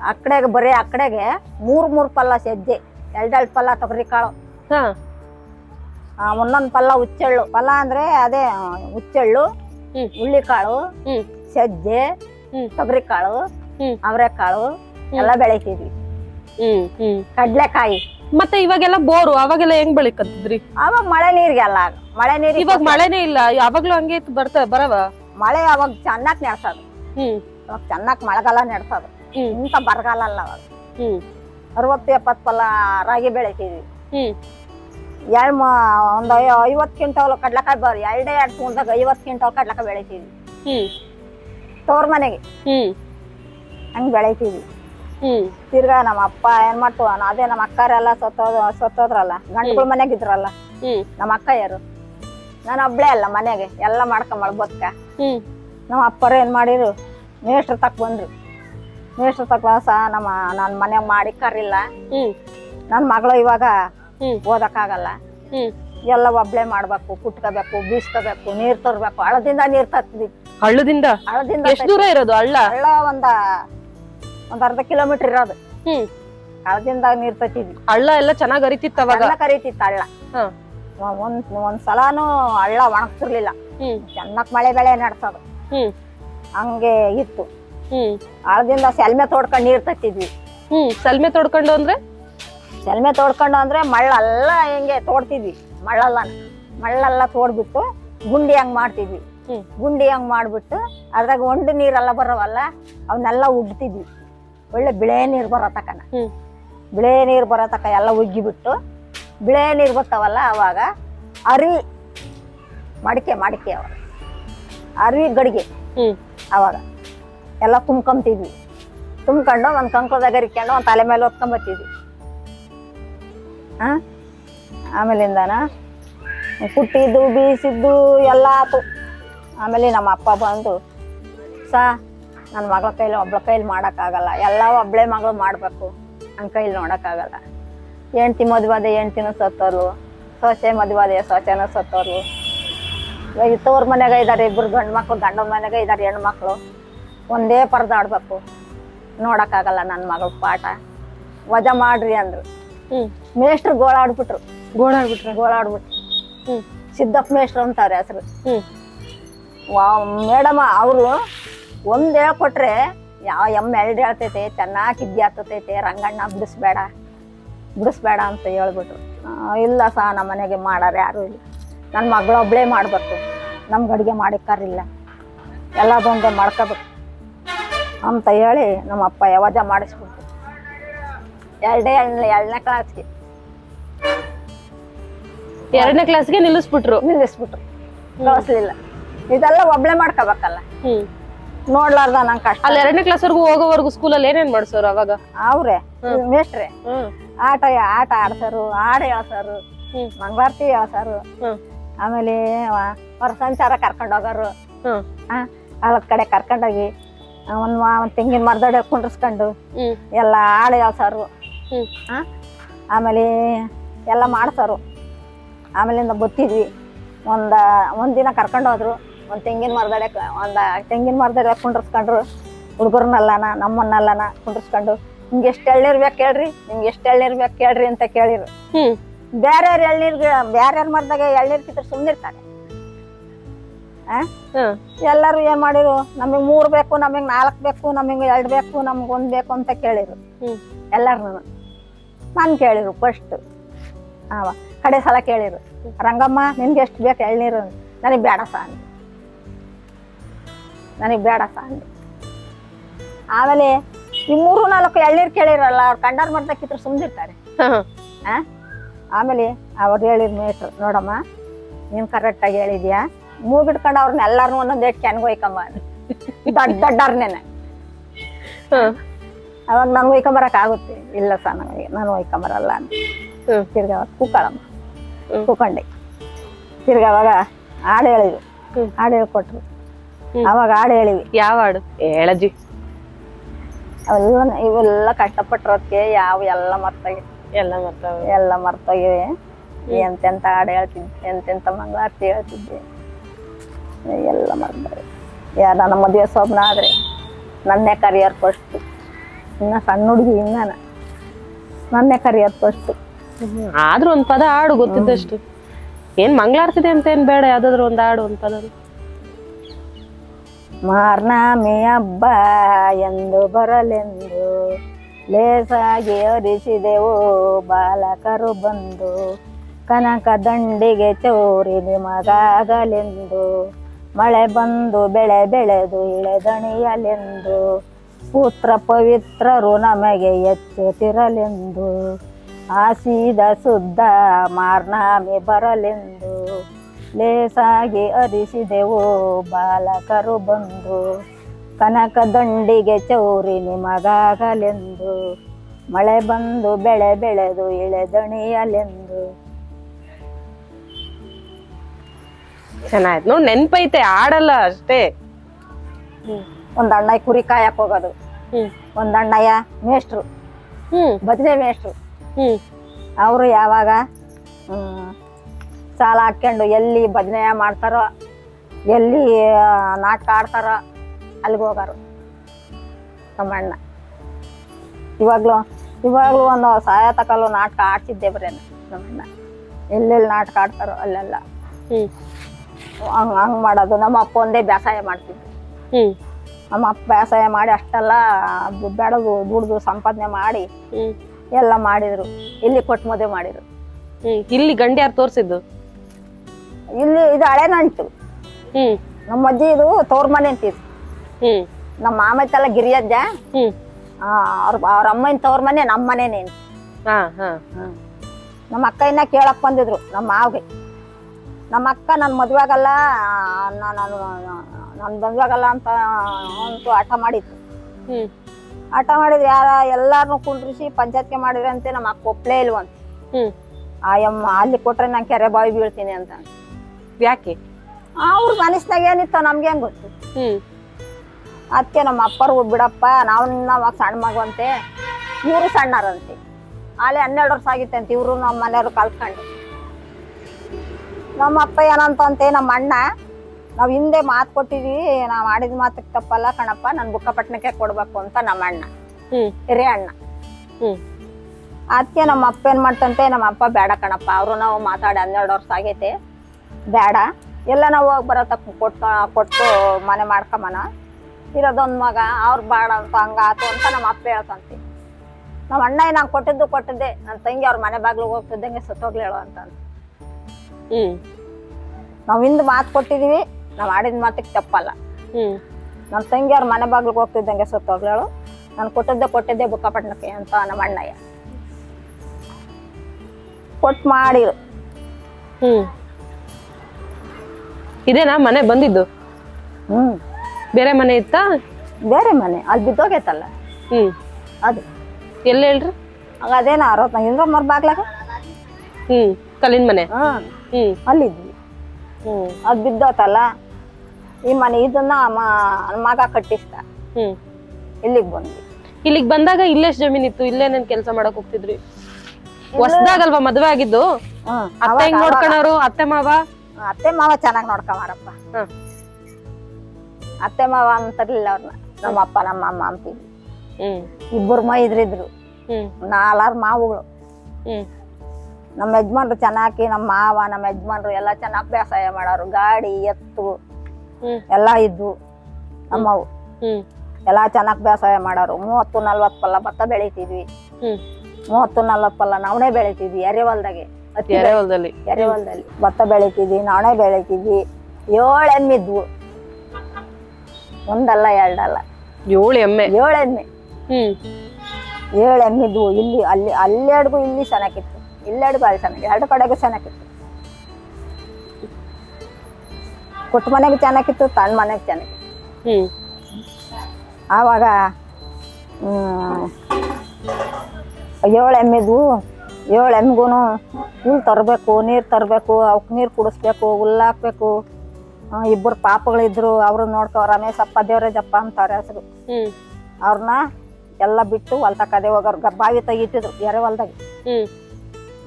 ಆ ಕಡೆಗೆ ಬರೀ ಆ ಕಡೆಗೆ ಮೂರು ಮೂರು ಪಲ್ಲ ಸಜ್ಜೆ. ಎರಡೆರಡು ಪಲ್ಲ ತೊಗರಿ ಕಾಳು. ಹಾ. ಒಂದೊಂದು ಪಲ್ಲ ಹುಚ್ಚೆಳ್ಳು. ಪಲ್ಲ ಅಂದ್ರೆ ಅದೇ ಹುಚ್ಚೆಳ್ಳು ಕಾಳು ಹುಳ್ಳಿಕಾಳು ಸಜ್ಜೆ. ತೊಗರಿ ಕಾಳು. ಅವರೆಕಾಳು ಎಲ್ಲ ಬೆಳಿತೀವಿ. ಹ್ಮ್ ಹ್ಮ್. ಕಡ್ಲೆಕಾಯಿ. ಮತ್ತೆ ಇವಾಗೆಲ್ಲ ಬೋರು ಅವಾಗೆಲ್ಲ ಹೆಂಗ್ ಬೆಳಿಕತ್ತಿದ್ರಿ ಅವಾಗ ಮಳೆ ನೀರಿಗೆಲ್ಲ ಮಳೆ ನೀರಿಗೆ ಇವಾಗ ಮಳೆನೇ ಇಲ್ಲ ಯಾವಾಗ್ಲೂ ಹಂಗೆ ಇತ್ತು ಬರ್ತಾ ಬರವ? ಮಳೆ ಅವಾಗ ಚೆನ್ನಾಗಿ ನೆಡ್ಸೋದು. ಹ್ಮ್. ಅವಾಗ ಚೆನ್ನಾಗಿ ಮಳೆಗಾಲ ನೆಡ್ಸೋದು. ಹ್ಮ್. ಇಂತ ಬರಗಾಲ ಅಲ್ಲ ಅವಾಗ. ಹ್ಮ್. ಅರವತ್ತು ಎಪ್ಪತ್ತು ಪಲ್ಲ ರಾಗಿ ಬೆಳಿತೀವಿ. ಹ್ಮ್. ಎರಡು ಒಂದು ಐವತ್ತು ಕ್ವಿಂಟಲ್ ಕಡ್ಲೆಕಾಯಿ ಬರ್ ಎರಡೇ ಎರಡು ತುಂಡ್ದಾಗ ಐವತ್ತು ಕ್ವಿಂಟಲ್ ಕಡ್ಲೆಕಾಯಿ ಬೆಳಿತೀವಿ. ಹ್ಮ್. ತೋರ್ ಮನೆಗೆ. ಹ್ಮ್. ಹಂಗೆ ಬೆಳಿತೀವಿ. ತಿರ್ಗಾ ನಮ್ಮ ಅಪ್ಪ ಏನ್ ಮಾಡ್ತು? ಅದೇ ನಮ್ಮ ಅಕ್ಕರೆಲ್ಲ ಸತ್ತೋದ್ ಸತ್ತೋದ್ರಲ್ಲ. ಗಂಡುಗಳ ಮನೆಗ್ ಇದ್ರಲ್ಲ ನಮ್ಮ ನಮ್ಮ ಯಾರು ನಾನು ಒಬ್ಳೆ ಅಲ್ಲ ಮನೆಗೆ. ಎಲ್ಲ ಮಾಡ್ಕೊಂಬಳ ಬದುಕ. ನಮ್ಮ ಅಪ್ಪರು ಏನ್ ಮಾಡಿರು? ಮೇಷ್ಟ್ರು ತಕ್ ಬಂದ್ರು. ಮೇಷ್ಟ್ರ ತಕ್ ಸಹ ನಮ್ಮ ನನ್ ಮನೆ ಮಾಡಿ ಕರಿಲ್ಲ ನನ್ ನನ್ನ ಮಗಳು ಇವಾಗ ಓದಕ್ಕಾಗಲ್ಲ. ಎಲ್ಲ ಒಬ್ಳೆ ಮಾಡ್ಬೇಕು ಕುಟ್ಕೋಬೇಕು ಬೀಸ್ಕೋಬೇಕು ನೀರ್ ತರ್ಬೇಕು. ಹಳದಿಂದ ನೀರ್ ತರ್ತಿದ್ವಿ. ಹಳ್ಳದಿಂದ? ಹಳ್ಳದಿಂದ ಎಷ್ಟ್ ದೂರ ಇರೋದು ಹಳ್ಳ? ಹಳ್ಳ ಒಂದ ಒಂದ್ ಅರ್ಧ ಕಿಲೋಮೀಟರ್ ಇರೋದು. ಹ್ಮ್. ನೀರ್ ತತ್ತಿದ್ವಿ ಹಳ್ಳ ಎಲ್ಲ ಚೆನ್ನಾಗ್ ಅರಿತಿತ್ತು ಅವಾಗ? ಕರೀತಿತ್ತು ಹಳ್ಳ. ಹಾ. ಒಂದ್ ಒಂದ್ ಸಲಾನು ಹಳ್ಳ ಒಣಗ್ತಿರ್ಲಿಲ್ಲ. ಹ್ಮ್. ಚೆನ್ನಾಗ್ ಮಳೆ ಬೆಳೆ ನಡ್ಸೋದು. ಹ್ಮ್. ಹಂಗೆ ಇತ್ತು. ಹ್ಮ್. ಹಳದಿಂದ ಸೆಲ್ಮೆ ತೋಡ್ಕೊಂಡು ನೀರ್ ತತ್ತಿದ್ವಿ ಹ್ಮ್ ಸಲ್ಮೆ ತೊಡ್ಕೊಂಡು ಅಂದ್ರೆ? ಸೆಲ್ಮೆ ತೋಡ್ಕೊಂಡು ಅಂದ್ರೆ ಮಳ್ಳೆಲ್ಲ ಹಿಂಗೆ ತೋಡ್ತಿದ್ವಿ. ಮಳ್ಳೆಲ್ಲ ಮಳ್ಳೆಲ್ಲ ತೋಡ್ಬಿಟ್ಟು ಗುಂಡಿ ಹಂಗ್ ಮಾಡ್ತಿದ್ವಿ. ಹ್ಮ್. ಗುಂಡಿ ಹಂಗ್ ಮಾಡ್ಬಿಟ್ಟು ಅದ್ರಾಗ ಒಂಡು ನೀರೆಲ್ಲ ಬರೋವಲ್ಲ ಅವನ್ನೆಲ್ಲ ಉಗ್ತಿದ್ವಿ ಒಳ್ಳೆ ಬಿಳೆ ನೀರು ಬರತಕ್ಕನ. ಬಿಳೆ ನೀರು ಬರತಕ್ಕ ತಕ ಎಲ್ಲ ಉಗ್ಗಿಬಿಟ್ಟು ಬಿಳೆ ನೀರು ಬರ್ತಾವಲ್ಲ ಅವಾಗ ಅರಿ ಮಡಿಕೆ ಮಡಿಕೆ ಅವಾಗ. ಅರಿ ಗಡಿಗೆ ಅವಾಗ. ಎಲ್ಲ ತುಂಬ್ಕೊಂತಿದ್ವಿ ತುಂಬ್ಕೊಂಡು ಒಂದು ಕಂಕಳದಾಗ ಹರಿಕೊಂಡು ಒಂದು ತಲೆ ಮೇಲೆ ಹೊತ್ಕೊಂಬತ್ತಿದ್ವಿ ಹಾಂ ಆಮೇಲಿಂದನ ಕುಟ್ಟಿದ್ದು ಬೀಸಿದ್ದು ಎಲ್ಲ ಆತು ಆಮೇಲೆ ನಮ್ಮ ಅಪ್ಪ ಬಂದು ಸಾ ನನ್ನ ಮಗಳ ಕೈಲಿ ಒಬ್ಳ ಕೈಲಿ ಮಾಡೋಕ್ಕಾಗಲ್ಲ. ಎಲ್ಲ ಒಬ್ಳೆ ಮಗಳು ಮಾಡಬೇಕು. ನನ್ನ ಕೈಲಿ ನೋಡೋಕ್ಕಾಗಲ್ಲ. ಹೆಂಡ್ತಿ ಮದುವಾದ ಹೆಂಡ್ತಿನೂ ಸತ್ತೋರು ಸೊಸೆ ಮದುವಾದ ಸೊಸೆನೂ ಸತ್ತೋರು ಇವಾಗ ತೋರ್ ಮನೆಗೆ ಇದ್ದಾರೆ ಇಬ್ಬರು ಗಂಡು ಮಕ್ಕಳು ಗಂಡನ ಮನೆಗೆ ಇದ್ದಾರೆ ಹೆಣ್ಮಕ್ಳು ಒಂದೇ ಪರದಾಡ್ಬೇಕು ನೋಡೋಕ್ಕಾಗಲ್ಲ ನನ್ನ ಮಗಳ ಪಾಠ. ವಜಾ ಮಾಡ್ರಿ ಅಂದರು. ಮೇಷ್ಟ್ರು ಗೋಳಾಡ್ಬಿಟ್ರು ಗೋಳಾಡ್ಬಿಟ್ರು ಗೋಳಾಡ್ಬಿಟ್ರು ಸಿದ್ದಪ್ಪ ಮೇಷ್ಟ್ರು ಅಂತಾರೆ ಹೆಸರು. ಮೇಡಮ ಅವರು ಒಂದು ಹೇಳ್ಕೊಟ್ರೆ ಯಾವ ಎಮ್ಮೆ ಎರಡು ಹೇಳ್ತೈತೆ ಚೆನ್ನಾಗಿ ಹತ್ತತೈತೆ ರಂಗಣ್ಣ ಬಿಡಿಸ್ಬೇಡ ಬಿಡಿಸ್ಬೇಡ ಅಂತ ಹೇಳ್ಬಿಟ್ರು. ಇಲ್ಲ ಸಹ ನಮ್ಮ ಮನೆಗೆ ಮಾಡಾರ ಯಾರು ಇಲ್ಲ. ನನ್ನ ಮಗಳೊಬ್ಳೇ ಮಾಡಬೇಕು. ನಮ್ಗೆ ಅಡುಗೆ ಮಾಡಿಕ್ಕಾರಿಲ್ಲ ಎಲ್ಲದೊಂದೇ ಮಾಡ್ಕೋಬೇಕು ಅಂತ ಹೇಳಿ ನಮ್ಮ ಅಪ್ಪ ಯಾವಾಗ ಮಾಡಿಸ್ಬಿಟ್ರು ಎರಡೇ ಎರಡನೇ ಎರಡನೇ ಕ್ಲಾಸ್ಗೆ ಎರಡನೇ ಕ್ಲಾಸ್ಗೆ ನಿಲ್ಲಿಸ್ಬಿಟ್ರು. ನಿಲ್ಲಿಸ್ಬಿಟ್ರು. ಕಳಿಸ್ಲಿಲ್ಲ ಇದೆಲ್ಲ ಒಬ್ಳೆ ಮಾಡ್ಕೋಬೇಕಲ್ಲ. ಹ್ಮ್. ನೋಡ್ಲಾರ್ದ ನಂಗೆ ಕಷ್ಟ. ಅಲ್ಲಿ ಎರಡನೇ ಕ್ಲಾಸ್ ವರ್ಗು ಹೋಗೋವರೆಗೂ ಸ್ಕೂಲಲ್ಲಿ ಏನೇನ್ ಮಾಡ್ಸೋರು ಅವಾಗ? ಅವ್ರೆ ಮೇಷ್ಟ್ರೆ. ಆಟ ಆಟ ಆಡ್ಸರು ಆಡ ಹೇಳ್ಸರು ಮಂಗಳಾರತಿ ಹೇಳ್ಸರು. ಆಮೇಲೆ ಅವ್ರ ಹೊರ ಸಂಚಾರ ಕರ್ಕೊಂಡು ಹೋಗೋರು. ಹಳದ ಕಡೆ ಕರ್ಕೊಂಡೋಗಿ ಒಂದ್ ಒಂದು ತೆಂಗಿನ ಮರದಡೆ ಕುಂಡ್ರಸ್ಕೊಂಡು ಎಲ್ಲ ಆಡ ಹೇಳ್ಸರು. ಆಮೇಲೆ ಎಲ್ಲ ಮಾಡ್ಸರು. ಆಮೇಲಿಂದ ಗೊತ್ತಿದ್ವಿ ಒಂದು ಒಂದಿನ ಕರ್ಕೊಂಡು ಹೋದ್ರು ಒಂದು ತೆಂಗಿನ ಮರದಡೆ ಒಂದು ತೆಂಗಿನ ಮರದಡೆ ಕುಂಡ್ರಸ್ಕೊಂಡ್ರು ಹುಡುಗರ್ನಲ್ಲನ ನಮ್ಮನ್ನಲ್ಲನ ಕುಂಡ್ರಸ್ಕೊಂಡು ನಿಮ್ಗೆ ಎಷ್ಟು ಎಳ್ನೀರು ಬೇಕು ಕೇಳ್ರಿ ನಿಮ್ಗೆ ಎಷ್ಟು ಎಳ್ನೀರು ಬೇಕು ಕೇಳ್ರಿ ಅಂತ ಕೇಳಿರು. ಹ್ಮ್. ಬೇರೆ ಬೇರೆಯವ್ರ ಬೇರೆ ಮರದಾಗ ಎಳ್ನೀರ್ ಕಿತ್ರೆ ಸುಮ್ಮನಿರ್ತಾರೆ ಎಲ್ಲರೂ ಏನ್ ಮಾಡಿರು ನಮಗ್ ಮೂರ್ ಬೇಕು ನಮಗ್ ನಾಲ್ಕು ಬೇಕು ನಮಗೆ ಎರಡು ಬೇಕು ನಮ್ಗ್ ಒಂದ್ ಬೇಕು ಅಂತ ಕೇಳಿರು. ಎಲ್ಲಾರು ನಾನು ಕೇಳಿರು ಫಸ್ಟ್ ಆವ ಕಡೆ ಸಲ ಕೇಳಿರು. ರಂಗಮ್ಮ ನಿನ್ಗೆ ಎಷ್ಟು ಬೇಕು ಎಳ್ನೀರು? ನನಗೆ ಬೇಡ ಸಾ ನನಗೆ ಬೇಡ ಅಂದೆ ಆಮೇಲೆ ಈ ಮೂರು ನಾಲ್ಕು ಎಳ್ನೀರು ಕೇಳಿರಲ್ಲ ಅವ್ರು ಕಂಡಾರ್ ಮರ್ದ ಕಿತ್ರೆ ಸುಮ್ಮನಿರ್ತಾರೆ? ಆಮೇಲೆ ಅವ್ರು ಹೇಳಿದ ಮೇಟ್ರು ನೋಡಮ್ಮ ನೀನು ಕರೆಕ್ಟಾಗಿ ಹೇಳಿದ್ಯಾ? ಮೂಗಿಡ್ಕೊಂಡು ಅವ್ರನ್ನ ಎಲ್ಲಾರನ್ನೂ ಒಂದೊಂದು ಏಟ್ ಕ್ಯಾನ್ಗೆ ಒಯ್ಕಮ್ಮ. ದೊಡ್ಡ ದೊಡ್ಡವ್ರನ್ನೇನೆ ಅವಾಗ ನನ್ಗೆ ಒಯ್ಕೊಂಬರಕ್ ಆಗುತ್ತೆ. ಇಲ್ಲ ಸಾ ನನಗೆ ನಾನು ಒಯ್ಕೊಂಬರಲ್ಲ ಅಂತ. ತಿರ್ಗಾ ಅವಾಗ ಕೂಕಳಮ್ಮ. ಕೂಕೊಂಡೆ. ತಿರ್ಗ ಅವಾಗ ಹಾಡು ಹೇಳಿದ್ರು. ಹಾಡು ಹೇಳ್ಕೊಟ್ರು. ಅವಾಗ ಹಾಡು ಹೇಳಿವಿ. ಯಾವ ಹಾಡು ಹೇಳಜ್ಜಿ ಅವೆಲ್ಲ ಇವೆಲ್ಲ ಕಷ್ಟಪಟ್ಟಿರೋದಕ್ಕೆ ಯಾವ ಎಲ್ಲ ಮರ್ತಾಗಿ ಎಲ್ಲ ಮರ್ತಾವ ಎಲ್ಲ ಮರ್ತೋಗಿವೆ. ಎಂತೆಂತ ಹಾಡು ಹೇಳ್ತಿದ್ದೆ ಎಂತೆಂತ ಮಂಗಳಾರತಿ ಹೇಳ್ತಿದ್ದೆ ಎಲ್ಲ ಮರ್ತಾರೆ ಯಾರ ನಮ್ಮ ಮದುವೆ ಸ್ವಪ್ನ ಆದರೆ ನನ್ನೇ ಕರಿಯರ್ ಫಸ್ಟು ಇನ್ನ ಸಣ್ಣ ಹುಡುಗಿ ಇನ್ನ ನನ್ನೇ ಕರಿಯರ್ ಫಸ್ಟು ಆದ್ರೂ ಒಂದ್ ಪದ ಹಾಡು ಗೊತ್ತಿದ್ದಷ್ಟು. ಏನ್ ಮಂಗಳಾರ್ತಿದೆ ಅಂತ ಏನ್ ಬೇಡ ಯಾವ್ದಾದ್ರು ಒಂದ್ ಹಾಡು ಒಂದ್ ಪದ ಮಾರ್ನಾಮಿ ಹಬ್ಬ ಎಂದು ಬರಲೆಂದು, ಲೇಸಾಗಿ ಒರಿಸಿದೆವು ಬಾಲಕರು ಬಂದು, ಕನಕ ದಂಡಿಗೆ ಚೋರಿ ನಿಮಗಾಗಲೆಂದು ಮಳೆ ಬಂದು ಬೆಳೆ ಬೆಳೆದು ಇಳೆದಣಿಯಲೆಂದು, ಪುತ್ರ ಪವಿತ್ರರು ನಮಗೆ ಎಚ್ಚುತ್ತಿರಲೆಂದು ಆಸೀದ ಶುದ್ಧ ಮಾರ್ನಾಮಿ ಬರಲೆಂದು ಲೇಸಾಗಿ ಅರಿಸಿದೆವು ಬಾಲಕರು ಬಂದು. ಕನಕ ದಂಡಿಗೆ ಚೌರಿ ನಿಮಗಾಗಲೆಂದು ಮಳೆ ಬಂದು ಬೆಳೆ ಬೆಳೆದು ಇಳೆದಣಿಯಲೆಂದು. ಚೆನ್ನಾಯ್ತು. ನೋಡಿ ನೆನ್ಪೈತೆ ಆಡಲ್ಲ ಅಷ್ಟೇ. ಒಂದ್ ಅಣ್ಣ ಕುರಿ ಕಾಯಕ್ ಹೋಗೋದು. ಒಂದ್ ಅಣ್ಣಯ್ಯ ಮೇಷ್ಟ್ರು. ಬದನೆ ಮೇಷ್ಟ್ರು. ಹ್ಮ್. ಅವರು ಯಾವಾಗ? ಹ್ಮ್, ಸಾಲ ಹಾಕ್ಕೊಂಡು ಎಲ್ಲಿ ಭಜನೆ ಮಾಡ್ತಾರೋ ಎಲ್ಲಿ ನಾಟಕ ಆಡ್ತಾರೋ ಅಲ್ಲಿಗೆ ಹೋಗಾರು ನಮ್ಮ ಅಣ್ಣ ಇವಾಗಲೂ ಇವಾಗಲೂ ಒಂದು ಸಹಾಯ ತಕಲು ನಾಟಕ ಆಡ್ತಿದ್ದೆ ಬರೇ ನಮ್ಮ ಅಣ್ಣ ಎಲ್ಲೆಲ್ಲಿ ನಾಟಕ ಆಡ್ತಾರೋ ಅಲ್ಲೆಲ್ಲ. ಹಂಗೆ ಹಂಗೆ ಮಾಡೋದು. ನಮ್ಮ ಅಪ್ಪ ಒಂದೇ ಬೇಸಾಯ ಮಾಡ್ತಿದ್ದೆ ಹ್ಮ್. ನಮ್ಮ ಅಪ್ಪ ಬೇಸಾಯ ಮಾಡಿ ಅಷ್ಟೆಲ್ಲ ಬೆಳೆದು ದುಡ್ದು ಸಂಪಾದನೆ ಮಾಡಿ ಎಲ್ಲ ಮಾಡಿದ್ರು. ಇಲ್ಲಿ ಕೊಟ್ಟು ಮದುವೆ ಮಾಡಿದ್ರು ಇಲ್ಲಿ ಗಂಡ್ಯಾರು ತೋರ್ಸಿದ್ದು? ಇಲ್ಲಿ ಇದು ಹಳೆ ನಂಟು ಹ್ಮ್. ನಮ್ಮ ಅಜ್ಜಿ ಇದು ತೋರ್ ಮನೆ ಅಂತಿದ್ರು ಹ್ಮ್. ನಮ್ಮ ಮಾಮೈತಲ್ಲ ಗಿರಿಯಜ್ಜ ಹ್ಮ್. ಅವ್ರ ಅವ್ರ ಅಮ್ಮನ ತವ್ರ ಮನೆ ನಮ್ಮ ಮನೆನೇನು ಹಾ ಹಾ. ನಮ್ಮ ಅಕ್ಕ ಇನ್ನ ಕೇಳಕ್ ಬಂದಿದ್ರು ನಮ್ಮ ಮಾವ್ಗೆ. ನಮ್ಮ ಅಕ್ಕ ನನ್ನ ಮದ್ವೆಗಲ್ಲ ನಾನು ನನ್ನ ಮದ್ವೆಗಲ್ಲ ಅಂತ ಅಂತೂ ಹಠ ಮಾಡಿತ್ತು ಹ್ಮ್. ಹಠ ಮಾಡಿದ್ರು ಯಾರ ಎಲ್ಲಾರನ್ನು ಕುಂಡ್ರಿಸಿ ಪಂಚಾಯತ್ಗೆ ಮಾಡಿದ್ರಂತೆ ನಮ್ಮ ಅಕ್ಕ ಒಪ್ಲೇ ಇಲ್ವಂತ. ಹ್ಮ್. ಆ ಯಮ್ಮ ಅಲ್ಲಿ ಕೊಟ್ರೆ ನಾನು ಕೆರೆ ಬಾವಿ ಬೀಳ್ತೀನಿ ಅಂತ. ಯಾಕೆ? ಅವ್ರ ಮನಸ್ನಾಗ ಏನಿತ್ತ ನಮ್ಗೆ ಹೆಂಗ್ ಗೊತ್ತು? ಹ್ಮ್. ಅದಕ್ಕೆ ನಮ್ಮ ಅಪ್ಪರು ಬಿಡಪ್ಪ ನಾವು ಅವಾಗ ಸಣ್ಣ ಮಗುವಂತೆ ಇವರು ಸಣ್ಣರಂತೆ ಆಲೆ ಹನ್ನೆರಡು ವರ್ಷ ಆಗಿತ್ತೆ ಅಂತ ಇವರು ನಮ್ಮ ಮನೆಯವರು ಕಲ್ತ್ಕೊಂಡು. ನಮ್ಮ ಅಪ್ಪ ಏನಂತಂತೆ ನಮ್ಮ ಅಣ್ಣ ನಾವು ಹಿಂದೆ ಮಾತು ಕೊಟ್ಟಿದೀವಿ ನಾವು ಮಾಡಿದ ಮಾತಕ್ಕೆ ತಪ್ಪಲ್ಲ ಕಣಪ್ಪ ನನ್ನ ಬುಕ್ಕಪಟ್ಟಣಕ್ಕೆ ಕೊಡ್ಬೇಕು ಅಂತ ನಮ್ಮ ಅಣ್ಣ. ಹಿರಿಯ ಅಣ್ಣ. ಹ್ಮ್. ಅದಕ್ಕೆ ನಮ್ಮ ಅಪ್ಪ ಏನು ಮಾಡ್ತಂತೆ ನಮ್ಮ ಅಪ್ಪ ಬೇಡ ಕಣಪ್ಪ ಅವರು ನಾವು ಮಾತಾಡಿ ಹನ್ನೆರಡು ವರ್ಷ ಆಗೈತೆ. ಬೇಡ. ಎಲ್ಲ ನಾವು ಹೋಗಿ ಬರೋ ತಕ್ಕ ಕೊಟ್ಟು ಕೊಟ್ಟು ಮನೆ ಮಾಡ್ಕೊಂಬನ ಇರೋದೊಂದು ಮಗ ಅವ್ರು ಬೇಡ ಅಂತ ಹಂಗಾತು ಅಂತ ನಮ್ಮ ಅಪ್ಪ ಹೇಳ್ತಂತೆ ನಮ್ಮ ಅಣ್ಣ ನಾನು ಕೊಟ್ಟಿದ್ದು ಕೊಟ್ಟಿದ್ದೆ. ನನ್ನ ತಂಗಿ ಅವ್ರ ಮನೆ ಬಾಗ್ಲಿಗೆ ಹೋಗ್ತಿದ್ದಂಗೆ ಸುತ್ತೋಗ್ಲೇಳು ಅಂತ ಹ್ಮ್. ನಾವು ಹಿಂದೆ ಮಾತು ಕೊಟ್ಟಿದೀವಿ. ನಾವು ಆಡಿದ ಮಾತಿಗೆ ತಪ್ಪಲ್ಲ. ಹ್ಮ್. ನಮ್ಮ ತಂಗಿ ಅವ್ರ ಮನೆ ಬಾಗ್ಲಿಗೆ ಹೋಗ್ತಿದ್ದಂಗೆ ಸುತ್ತೋಗ್ಲೇಳು ನಾನು ಕೊಟ್ಟಿದ್ದೆ ಕೊಟ್ಟಿದ್ದೆ ಬುಕ್ಕಪಟ್ಟಣಕ್ಕೆ ಅಂತ ನಮ್ಮ ಅಣ್ಣಯ್ಯ. ಕೊಟ್ಟು ಮಾಡಿರು. ಹ್ಮ್. ಇದೇನಾ? ಮನೆ ಬಂದಿದ್ದು? ಹ್ಮ್. ಬೇರೆ ಮನೆ ಇತ್ತಾ? ಬೇರೆ ಮನೆ. ಅಲ್ಲಿ ಬಿದ್ದೋಗೈತಲ್ಲ. ಹ್ಮ್. ಅದು. ಎಲ್ಲಿ ಹೇಳ್ರಿ? ಆಗ ಅದೇನ ಅರವತ್ತು ಮರ ಬಾಗ್ಲಾಗ? ಹ್ಮ್ ಕಲ್ಲಿನ ಮನೆ. ಹ್ಮ್. ಹ್ಮ್. ಅಲ್ಲಿದ್ವಿ. ಹ್ಮ್. ಅದು ಬಿದ್ದೋತಲ್ಲ ಈ ಮನೆ ಇದನ್ನ ಮ- ಮಗ ಕಟ್ಟಿಸ್ತ ಹ್ಮ್. ಇಲ್ಲಿಗೆ ಬಂದ್ವಿ. ಇಲ್ಲಿಗ್ ಬಂದಾಗ ಇಲ್ಲೆಷ್ಟ್ ಜಮೀನ್ ಇತ್ತು? ಇಲ್ಲೇ ನನ್ ಕೆಲ್ಸ ಮಾಡಕ್ ಹೋಗ್ತಿದ್ರಿ? ಹೊಸ್ದಾಗಲ್ವಾ ಮದ್ವೆ ಆಗಿದ್ದು? ಹ್ಮ್. ಅತ್ತೆ ಹೆಂಗ್ ನೋಡ್ಕೊಳೋರು ಅತ್ತೆ ಮಾವ? ಅತ್ತೆ ಮಾವ ಚೆನ್ನಾಗಿ ನೋಡ್ಕೊಂಬಾರಪ್ಪ. ಅತ್ತೆ ಮಾವ ಅಂತಿರ್ಲಿಲ್ಲ ಅವ್ರನ್ನ ನಮ್ಮ ಅಪ್ಪ ನಮ್ಮ ಅಮ್ಮ ಅಂತಿದ್ವಿ. ಇಬ್ಬರು ಮೈದ್ರಿದ್ರು ನಾಲ್ಕಾರು ಮಾವುಗಳು. ನಮ್ಮ ಯಜಮಾನ್ರು ಚೆನ್ನಾಗಿ ನಮ್ಮ ಮಾವ ನಮ್ಮ ಯಜಮಾನ್ರು ಎಲ್ಲ ಚೆನ್ನಾಗಿ ಬೇಸಾಯ ಮಾಡೋರು. ಗಾಡಿ ಎತ್ತು ಎಲ್ಲ ಇದ್ವು. ನಮ್ಮವು ಎಲ್ಲ ಚೆನ್ನಾಗಿ ಬೇಸಾಯ ಮಾಡೋರು. ಮೂವತ್ತು ನಲ್ವತ್ತು ಪಲ್ಲ ಭತ್ತ ಬೆಳಿತಿದ್ವಿ. ಮೂವತ್ತು ನಲ್ವತ್ತು ಪಲ್ಲ ನವಣೆ ಬೆಳಿತಿದ್ವಿ ಎರೆಹೊಲ್ದಾಗೆ ಎರೆಹೊಲದಲ್ಲಿ ಭತ್ತ ಬೆಳಿತಿದ್ವಿ ನಾಣೆ ಬೆಳಿತಿದ್ವಿ ಏಳು ಎಮ್ಮಿದ್ವು ಒಂದಲ್ಲ ಎರಡಲ್ಲ. ಏಳು ಎಮ್ಮೆ. ಏಳು ಎಮ್ಮೆ ಹ್ಮ್. ಏಳು ಎಮ್ಮಿದ್ವು ಇಲ್ಲಿ ಅಲ್ಲಿ ಅಲ್ಲೆಡ್ಗೂ ಇಲ್ಲಿ ಚೆನ್ನಾಗಿತ್ತು ಇಲ್ಲೆಡ್ಗೂ ಅಲ್ಲಿ ಚೆನ್ನಾಗಿ ಎರಡು ಕಡೆಗೂ ಚೆನ್ನಾಗಿತ್ತು ಕೊಟ್ಟ ಮನೆಗೆ ಚೆನ್ನಾಗಿತ್ತು ತಣ್ಣ ಮನೆಗೆ ಚೆನ್ನಾಗಿತ್ತು ಹ್ಮ್. ಆವಾಗ ಹ್ಮ್, ಏಳು ಎಮ್ಮಿದ್ವು ಏಳು ಹೆಣ್ಗೂ ಹುಲ್ ತರಬೇಕು ನೀರು ತರಬೇಕು ಅವಕ್ಕೆ ನೀರು ಕುಡಿಸ್ಬೇಕು ಹುಲ್ಲು ಹಾಕ್ಬೇಕು. ಆ, ಇಬ್ಬರು ಪಾಪಗಳಿದ್ರು ಅವ್ರನ್ನ ನೋಡ್ಕೊ ರಮೇಶಪ್ಪ ದೇವರಾಜಪ್ಪ ಅಂತಾರೆ ಹೆಸರು. ಅವ್ರನ್ನ ಎಲ್ಲ ಬಿಟ್ಟು ಹೊಲ್ದಾಗ ಅದೇ ಹೋಗೋರು ಬಾವಿ ತೆಗಿತಿದ್ರು ಎರೆ ಹೊಲ್ದಾಗ.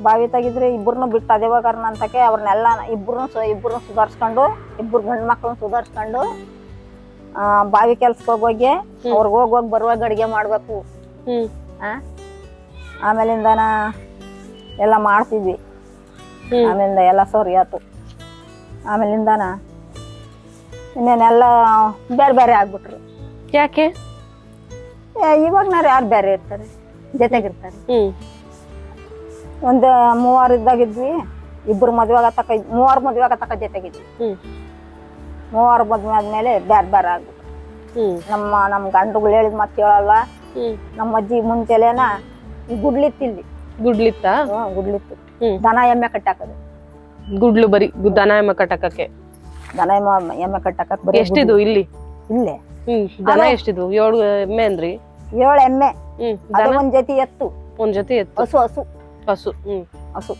ಬಾವಿ ತೆಗಿದ್ರೆ ಇಬ್ಬರನ್ನು ಬಿಟ್ಟು ಅದೇ ಹೋಗೋರ್ನ ಅಂತಕ್ಕೆ ಅವ್ರನ್ನೆಲ್ಲ ಇಬ್ಬರನ್ನು ಸು ಇಬ್ಬರನ್ನು ಸುಧಾರಿಸ್ಕೊಂಡು ಇಬ್ಬರು ಗಂಡು ಮಕ್ಳನ್ನ ಸುಧಾರಿಸ್ಕೊಂಡು ಆ, ಬಾವಿ ಕೆಲ್ಸಕ್ಕೆ ಹೋಗೋಗಿ ಅವ್ರಿಗೆ ಹೋಗಿ ಬರುವಾಗ ಅಡುಗೆ ಮಾಡಬೇಕು. ಆಮೇಲಿಂದನ ಎಲ್ಲ ಮಾಡ್ತಿದ್ವಿ. ಆಮೇಲಿಂದ ಎಲ್ಲ ಸರಿ ಆಯ್ತು. ಆಮೇಲಿಂದನ ಇನ್ನೇನೆಲ್ಲ ಬೇರೆ ಬೇರೆ ಆಗ್ಬಿಟ್ರು. ಯಾಕೆ? ಇವಾಗ್ನಾರು ಯಾರು ಬೇರೆ ಇರ್ತಾರೆ? ಜೊತೆಗಿರ್ತಾರೆ ಒಂದು ಮೂವರು ಇದ್ದಾಗಿದ್ವಿ ಇಬ್ಬರು ಮದುವೆ ಆಗತಕ್ಕ ಮೂವರು ಮದುವೆ ಆಗತಕ್ಕ ಜೊತೆಗಿದ್ವಿ. ಮೂವರು ಮದುವೆ ಆದ್ಮೇಲೆ ಬೇರೆ ಬೇರೆ ಆಗ್ಬಿಟ್ರು. ನಮ್ಮ ನಮ್ಮ ಗಂಡುಗಳು ಹೇಳಿದ ಮತ್ತೆ ಹೇಳಲ್ಲ ನಮ್ಮ ಅಜ್ಜಿ ಮುಂಚೆಲೇನ ಗುಡ್ಲಿತ್ತಿಲ್ಲಿ ಗುಡ್ಲಿತ್ತ? ಗುಡ್ಲಿತ್ತು. ದನ ಎಮ್ಮೆ ಕಟ್ಟಾಕದು. ಗುಡ್ಲು ಬರಿ ದನ ಎಮ್ಮ ಕಟ್ಟಕಕ್ಕೆ. ದನ ಎಮ್ಮೆ ಎಮ್ಮೆ ಕಟ್ಟಾಕಕ್ ಬರೀ ಎಷ್ಟಿದು ಇಲ್ಲಿ? ಇಲ್ಲೆ. ಹ್ಮ್ ದನ ಎಷ್ಟಿದು ಏಳು ಎಮ್ಮೆ ಅಂದ್ರಿ? ಏಳು ಎಮ್ಮೆ. ಹ್ಮ್ ದನ? ಒಂದ್ ಜೊತೆ ಎತ್ತು. ಒಂದ್ ಜೊತೆ ಎತ್ತು. ಹಸು ಹಸು. ಹಸು ಹ್ಮ್. ಹಸು.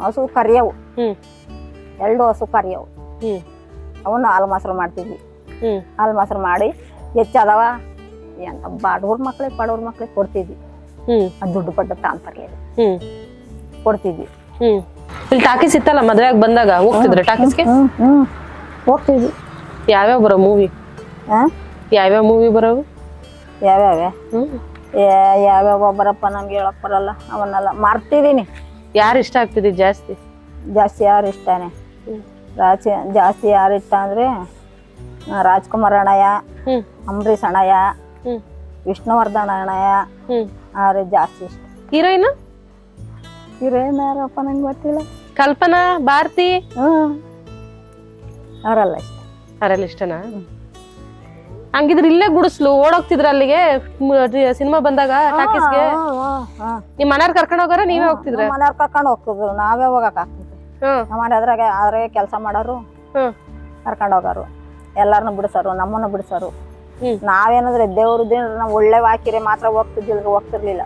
ಹಸು ಕರಿಯವು. ಹ್ಮ್. ಎರಡು ಹಸು ಕರಿಯವು. ಹ್ಮ್. ಅವನ್ನ ಹಾಲು ಮೊಸರು ಮಾಡ್ತಿದ್ವಿ ಹ್ಮ್. ಹಾಲು ಮೊಸರು ಮಾಡಿ ಹೆಚ್ಚಾದವ ಎಂತ ಬಡವ್ರ ಮಕ್ಳಿಗೆ ಬಡವ್ರ ಮಕ್ಳಿಗೆ ಕೊಡ್ತಿದ್ವಿ ಹ್ಮ್. ಅದು ದುಡ್ಡು ಪಡ್ಡ ತಾಂತರ್ಲಿಲ್ಲ ಕೊಡ್ತಿದ್ವಿ. ಇಲ್ಲಿ ಟಾಕೀಸ್ ಇತ್ತಲ್ಲ ಮದ್ವೆಗ್ ಬಂದಾಗ ಹೋಗ್ತಿದ್ರೆ ಟಾಕೀಸ್ಗೆ? ಹ್ಮ್ ಹೋಗ್ತಿದ್ವಿ. ಯಾವ್ಯಾವ ಬರೋ ಮೂವಿ? ಹಾ ಯಾವ್ಯಾವ ಮೂವಿ ಬರೋವು? ಯಾವ್ಯಾವ ಯಾವ್ಯಾವ ಬರಪ್ಪ ನಮ್ಗೆ ಹೇಳಕ್ ಬರಲ್ಲ ಅವನ್ನೆಲ್ಲ ಮರ್ತಿದೀನಿ ಯಾರು ಇಷ್ಟ ಆಗ್ತಿದೆ ಜಾಸ್ತಿ? ಜಾಸ್ತಿ ಯಾರು ಇಷ್ಟನೇ. ರಾಜ ಜಾಸ್ತಿ ಯಾರು ಇಷ್ಟ ಅಂದ್ರೆ ರಾಜ್ಕುಮಾರ್ ಅಣ್ಣಯ್ಯ ಅಂಬರೀಷ್ ಅಣ್ಣಯ್ಯ ವಿಷ್ಣುವರ್ಧನ್ ಅಣ್ಣಯ್ಯ ಹ್ಮ್. ಅವ್ರೆ ಜಾಸ್ತಿ ಇಷ್ಟ. ಹೀರೋಯಿನ್? ಇವ್ರೇನ್ ಯಾರಪ್ಪ ನಂಗೆ ಗೊತ್ತಿಲ್ಲ. ಕಲ್ಪನಾ ಭಾರತಿ? ಹ್ಮ್ ಅವರಲ್ಲ ಇಷ್ಟ. ಅವರೆಲ್ಲ ಇಷ್ಟನಾ? ಹಂಗಿದ್ರೆ ಇಲ್ಲೇ ಗುಡಿಸ್ಲು ಓಡೋಗ್ತಿದ್ರ ಅಲ್ಲಿಗೆ? ಸಿನಿಮಾ ಬಂದಾಗ ಟಾಕೀಸ್ಗೆ? ನಿಮ್ ಮನೆಯವ್ರ ಕರ್ಕೊಂಡ್ ಹೋಗಾರ ನೀವೇ ಹೋಗ್ತಿದ್ರ? ಮನೆಯವ್ರ ಕರ್ಕೊಂಡು ಹೋಗ್ತಿದ್ರು ನಾವೇ ಹೋಗಕ್ ಆಗ್ತೈತೆ ಹ್ಮ್ ನಮ್ಮ ಅದ್ರಾಗ ಅದ್ರಾಗೆ ಕೆಲಸ ಮಾಡೋರು ಕರ್ಕೊಂಡು ಹೋಗೋರು. ಎಲ್ಲಾರನ್ನು ಬಿಡಿಸೋರು ನಮ್ಮನ್ನ ಬಿಡಿಸೋರು. ನಾವೇನಂದ್ರೆ ದೇವ್ರ ದಿನ ನಾವು ಒಳ್ಳೆ ವಾಕಿರೆ ಮಾತ್ರ ಹೋಗ್ತಿದ್ದಿಲ್ಲ ಹೋಗ್ತಿರ್ಲಿಲ್ಲ.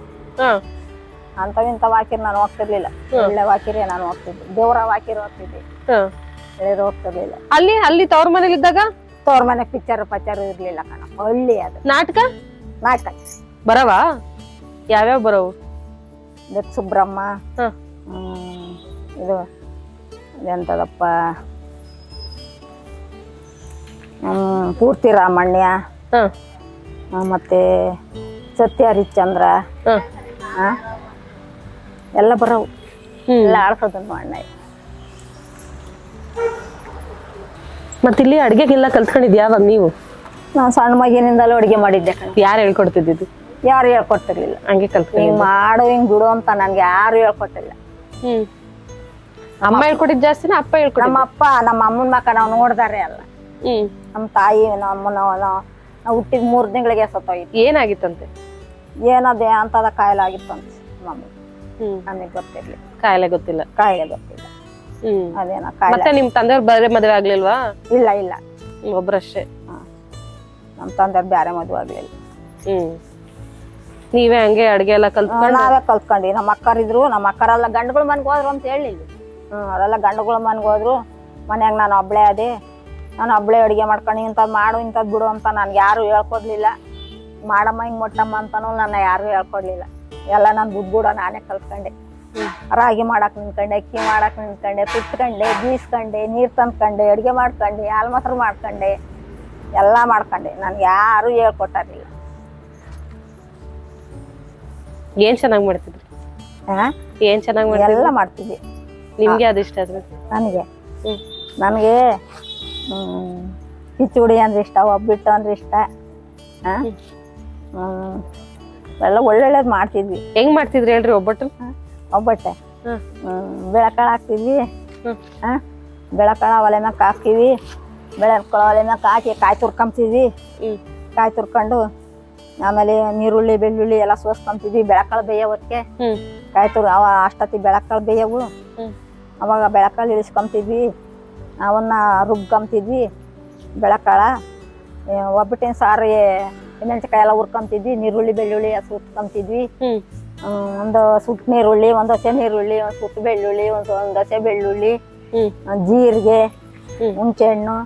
ಹ್ಮ್ ಅಂತವಿಂತ ವಾಕಿರ್ ನಾನು ಹೋಗ್ತಿರ್ಲಿಲ್ಲ ಒಳ್ಳೆ ವಾಕಿರೆ ನಾನು ಹೋಗ್ತಿದ್ದೆ ದೇವ್ರ ವಾಕಿರ್ ಹೋಗ್ತಿದ್ದೆ ಹೋಗ್ತಿರ್ಲಿಲ್ಲ ಅಲ್ಲಿ ಅಲ್ಲಿ ತವ್ರ ಮನೇಲಿ ಇದ್ದಾಗ? ತವ್ರ ಮನೆ ಪಿಕ್ಚರ್ ಪಚಾರ ಇರ್ಲಿಲ್ಲ ಕಣ. ಹಳ್ಳಿ ಅದು. ನಾಟಕ? ನಾಟಕ. ಬರವಾ? ಯಾವ್ಯಾವ ಬರವು? ದತ್ ಸುಬ್ರಹ್ಮ. ಹ್ಮ್ ಹ್ಮ್, ಇದು ಎಂತದಪ್ಪ? ಪೂರ್ತಿ ರಾಮಣ್ಯ. ಮತ್ತೆ ಸತ್ಯ ಹರಿಶ್ಚಂದ್ರ ಹಾ ಎಲ್ಲ ಬರವು. ಎಲ್ಲ ಆಡ್ಸೋದನ್ನು ಅಣ್ಣ ಮತ್ತಿಲ್ಲಿ ಅಡ್ಗೆಗೆಲ್ಲ ಕಲ್ತ್ಕೊಂಡಿದ್ ಯಾವಾಗ ನೀವು? ನಾನು ಸಣ್ಣ ಮಗಿನಿಂದಲೂ ಅಡುಗೆ ಮಾಡಿದ್ದೆ ಕಣ. ಯಾರು ಹೇಳ್ಕೊಡ್ತಿದ್ದು ಯಾರು ಹೇಳ್ಕೊಟ್ಟಿರ್ಲಿಲ್ಲ. ಹಂಗೆ ಕಲ್ತ್ಕೊಂಡು ಹಿಂಗ್ ಮಾಡು ಹಿಂಗ್ ಬಿಡು ಅಂತ ನನಗೆ ಯಾರು ಹೇಳ್ಕೊಟ್ಟಿಲ್ಲ. ಹ್ಮ್. ಅಮ್ಮ ಹೇಳ್ಕೊಟ್ಟಿದ್ ಜಾಸ್ತಿನ ಅಪ್ಪ ಹೇಳ್ಕೊಡ ನಮ್ಮ ಅಪ್ಪ ನಮ್ಮ ಅಮ್ಮನ ಮಕ್ಕ ನಾವು ನೋಡ್ದಾರೆ ಅಲ್ಲ. ಹ್ಮ್. ನಮ್ಮ ತಾಯಿ ನಮ್ಮ ನಾವು ನಾವು ಹುಟ್ಟಿದ ಮೂರು ತಿಂಗಳಿಗೆ ಸತ್ತೋಗಿತ್ತು ಏನಾಗಿತ್ತಂತೆ? ಏನದೇ ಅಂತದ ಕಾಯಿಲೆ ಆಗಿತ್ತಂತೆ ನಮ್ಮ ನಮಗೆ ಗೊತ್ತಿರ್ಲಿ. ಕಾಯಿಲೆ ಗೊತ್ತಿಲ್ಲ. ಕಾಯಿಲೆ ಗೊತ್ತಿಲ್ಲ. ಹ್ಮ್. ಅದೇನೋ ಕಾಯಿಲೆ. ಮತ್ತೆ ನಿಮ್ ತಂದೆಯವ್ರು ಬೇರೆ ಮದ್ವೆ ಆಗ್ಲಿಲ್ವಾ? ಇಲ್ಲ ಇಲ್ಲ. ಒಬ್ಬರಷ್ಟೇ ಒಬ್ರಷ್ಟೇ. ನಮ್ಮ ತಂದೆ ಬೇರೆ ಮದುವೆ ಆಗ್ಲಿಲ್ಲ. ಹ್ಮ್. ನೀವೇ ಹಂಗೆ ಅಡ್ಗೆ ಎಲ್ಲ ಕಲ್ತ್ಕೊಂಡು? ನಾವೇ ಕಲ್ತ್ಕೊಂಡಿ ನಮ್ಮ ಅಕ್ಕರಿದ್ರು ನಮ್ಮ ಅಕ್ಕರೆಲ್ಲ ಗಂಡುಗಳ ಮನೆಗೆ ಹೋದ್ರು ಅಂತ ಹೇಳಿಲ್ಲ ಹ್ಮ್ ಅವರೆಲ್ಲ ಗಂಡುಗಳ ಮನೆಗೆ ಹೋದ್ರು. ಮನ್ಯಾಗ ನಾನು ಒಬ್ಳೆ ಅದೇ. ನಾನು ಒಬ್ಳೆ ಅಡುಗೆ ಮಾಡ್ಕೊಂಡು ಇಂಥದ್ದು ಮಾಡು ಇಂಥದ್ದು ಬಿಡು ಅಂತ ನನ್ಗೆ ಯಾರು ಹೇಳ್ಕೊಡ್ಲಿಲ್ಲ. ಮಾಡಮ್ಮ ಹಿಂಗೆ ಮೊಟ್ಟಮ್ಮ ಅಂತಾನು ನನ್ನ ಯಾರು ಹೇಳ್ಕೊಡ್ಲಿಲ್ಲ. ಎಲ್ಲ ನಾನು ದುಡ್ಡು ನಾನೇ ಕಲ್ತ್ಕೊಂಡೆ. ರಾಗಿ ಮಾಡಕ್ ನಿಂತ್ಕೊಂಡೆ ಅಕ್ಕಿ ಮಾಡಕ್ ನಿಂತ್ಕೊಂಡೆ ಕುಟ್ಕೊಂಡೆ ಬೀಸ್ಕೊಂಡೆ ನೀರು ತಂದ್ಕೊಂಡೆ ಅಡುಗೆ ಮಾಡ್ಕೊಂಡೆ ಹಾಲು ಮೊಸರು ಮಾಡ್ಕೊಂಡೆ ಎಲ್ಲ ಮಾಡ್ಕೊಂಡೆ. ನನಗೆ ಯಾರು ಹೇಳ್ಕೊಟ್ಟಾರಿಲ್ಲ ಏನ್ ಚೆನ್ನಾಗ್ ಮಾಡ್ತಿದ್ರಿ? ಹಾ ಏನ್ ಚೆನ್ನಾಗಿ ಮಾಡ್ತಿದ್ರಿ? ಎಲ್ಲ ಮಾಡ್ತಿದ್ವಿ. ನಿಮ್ಗೆ ಅದು ಇಷ್ಟ ಅದು ನನಗೆ? ನನಗೆ ಕಿಚುಡಿ ಅಂದ್ರೆ ಇಷ್ಟ ಒಬ್ಬಿಟ್ಟು ಅಂದ್ರೆ ಇಷ್ಟ. ಆ? ಎಲ್ಲ ಒಳ್ಳೊಳ್ಳೇದು ಮಾಡ್ತಿದ್ವಿ. ಹೆಂಗ್ ಮಾಡ್ತಿದ್ರಿ ಹೇಳ್ರಿ ಒಬ್ಬಟ್ಟು? ಒಬ್ಬಟ್ಟೆ. ಬೆಳಕಾಳ ಹಾಕ್ತಿದ್ವಿ? ಬೆಳಕಾಳು ಒಲೆ ಮ್ಯಾಗ ಹಾಕ್ತೀವಿ ಬೆಳಕಾಳ ಒಲೆ ಮ್ಯಾಗ ಹಾಕಿ ಕಾಯಿ ತುರ್ಕೊಂಬ್ತಿದ್ವಿ. ಕಾಯಿ ತುರ್ಕೊಂಡು ಆಮೇಲೆ ನೀರುಳ್ಳಿ ಬೆಳ್ಳುಳ್ಳಿ ಎಲ್ಲ ಸೋಸ್ಕೊಂತಿದ್ವಿ ಬೆಳಕಾಳ ಬೇಯೋಕ್ಕೆ ಹ್ಮ್. ಕಾಯಿ ತುರ್ ಅವ ಅಷ್ಟೊತ್ತಿ ಬೆಳಕಾಳ ಬೇಯವು. ಅವಾಗ ಬೆಳಕಾಳು ಇಳಿಸ್ಕೊಂತಿದ್ವಿ ಅವನ್ನ ರುಬ್ಕೊಂತಿದ್ವಿ ಬೆಳಕಾಳ. ಒಬ್ಬಟ್ಟಿನ ಸಾರು ಮೆಣಸಿನ್ಕಾಯಿ ಎಲ್ಲ ಹುರ್ಕೊಂತಿದ್ವಿ ನೀರುಳ್ಳಿ ಬೆಳ್ಳುಳ್ಳಿ ಸುತ್ಕೊಂತಿದ್ವಿ ಹ್ಮ್. ಒಂದು ಸುಟ್ಟು ನೀರುಳ್ಳಿ ಒಂದು ಹಸೆ ನೀರುಳ್ಳಿ ಒಂದು ಸುಟ್ಟು ಬೆಳ್ಳುಳ್ಳಿ ಒಂದು ಒಂದು ಹಸೆ ಬೆಳ್ಳುಳ್ಳಿ ಜೀರಿಗೆ ಹುಣಸೆ ಹಣ್ಣು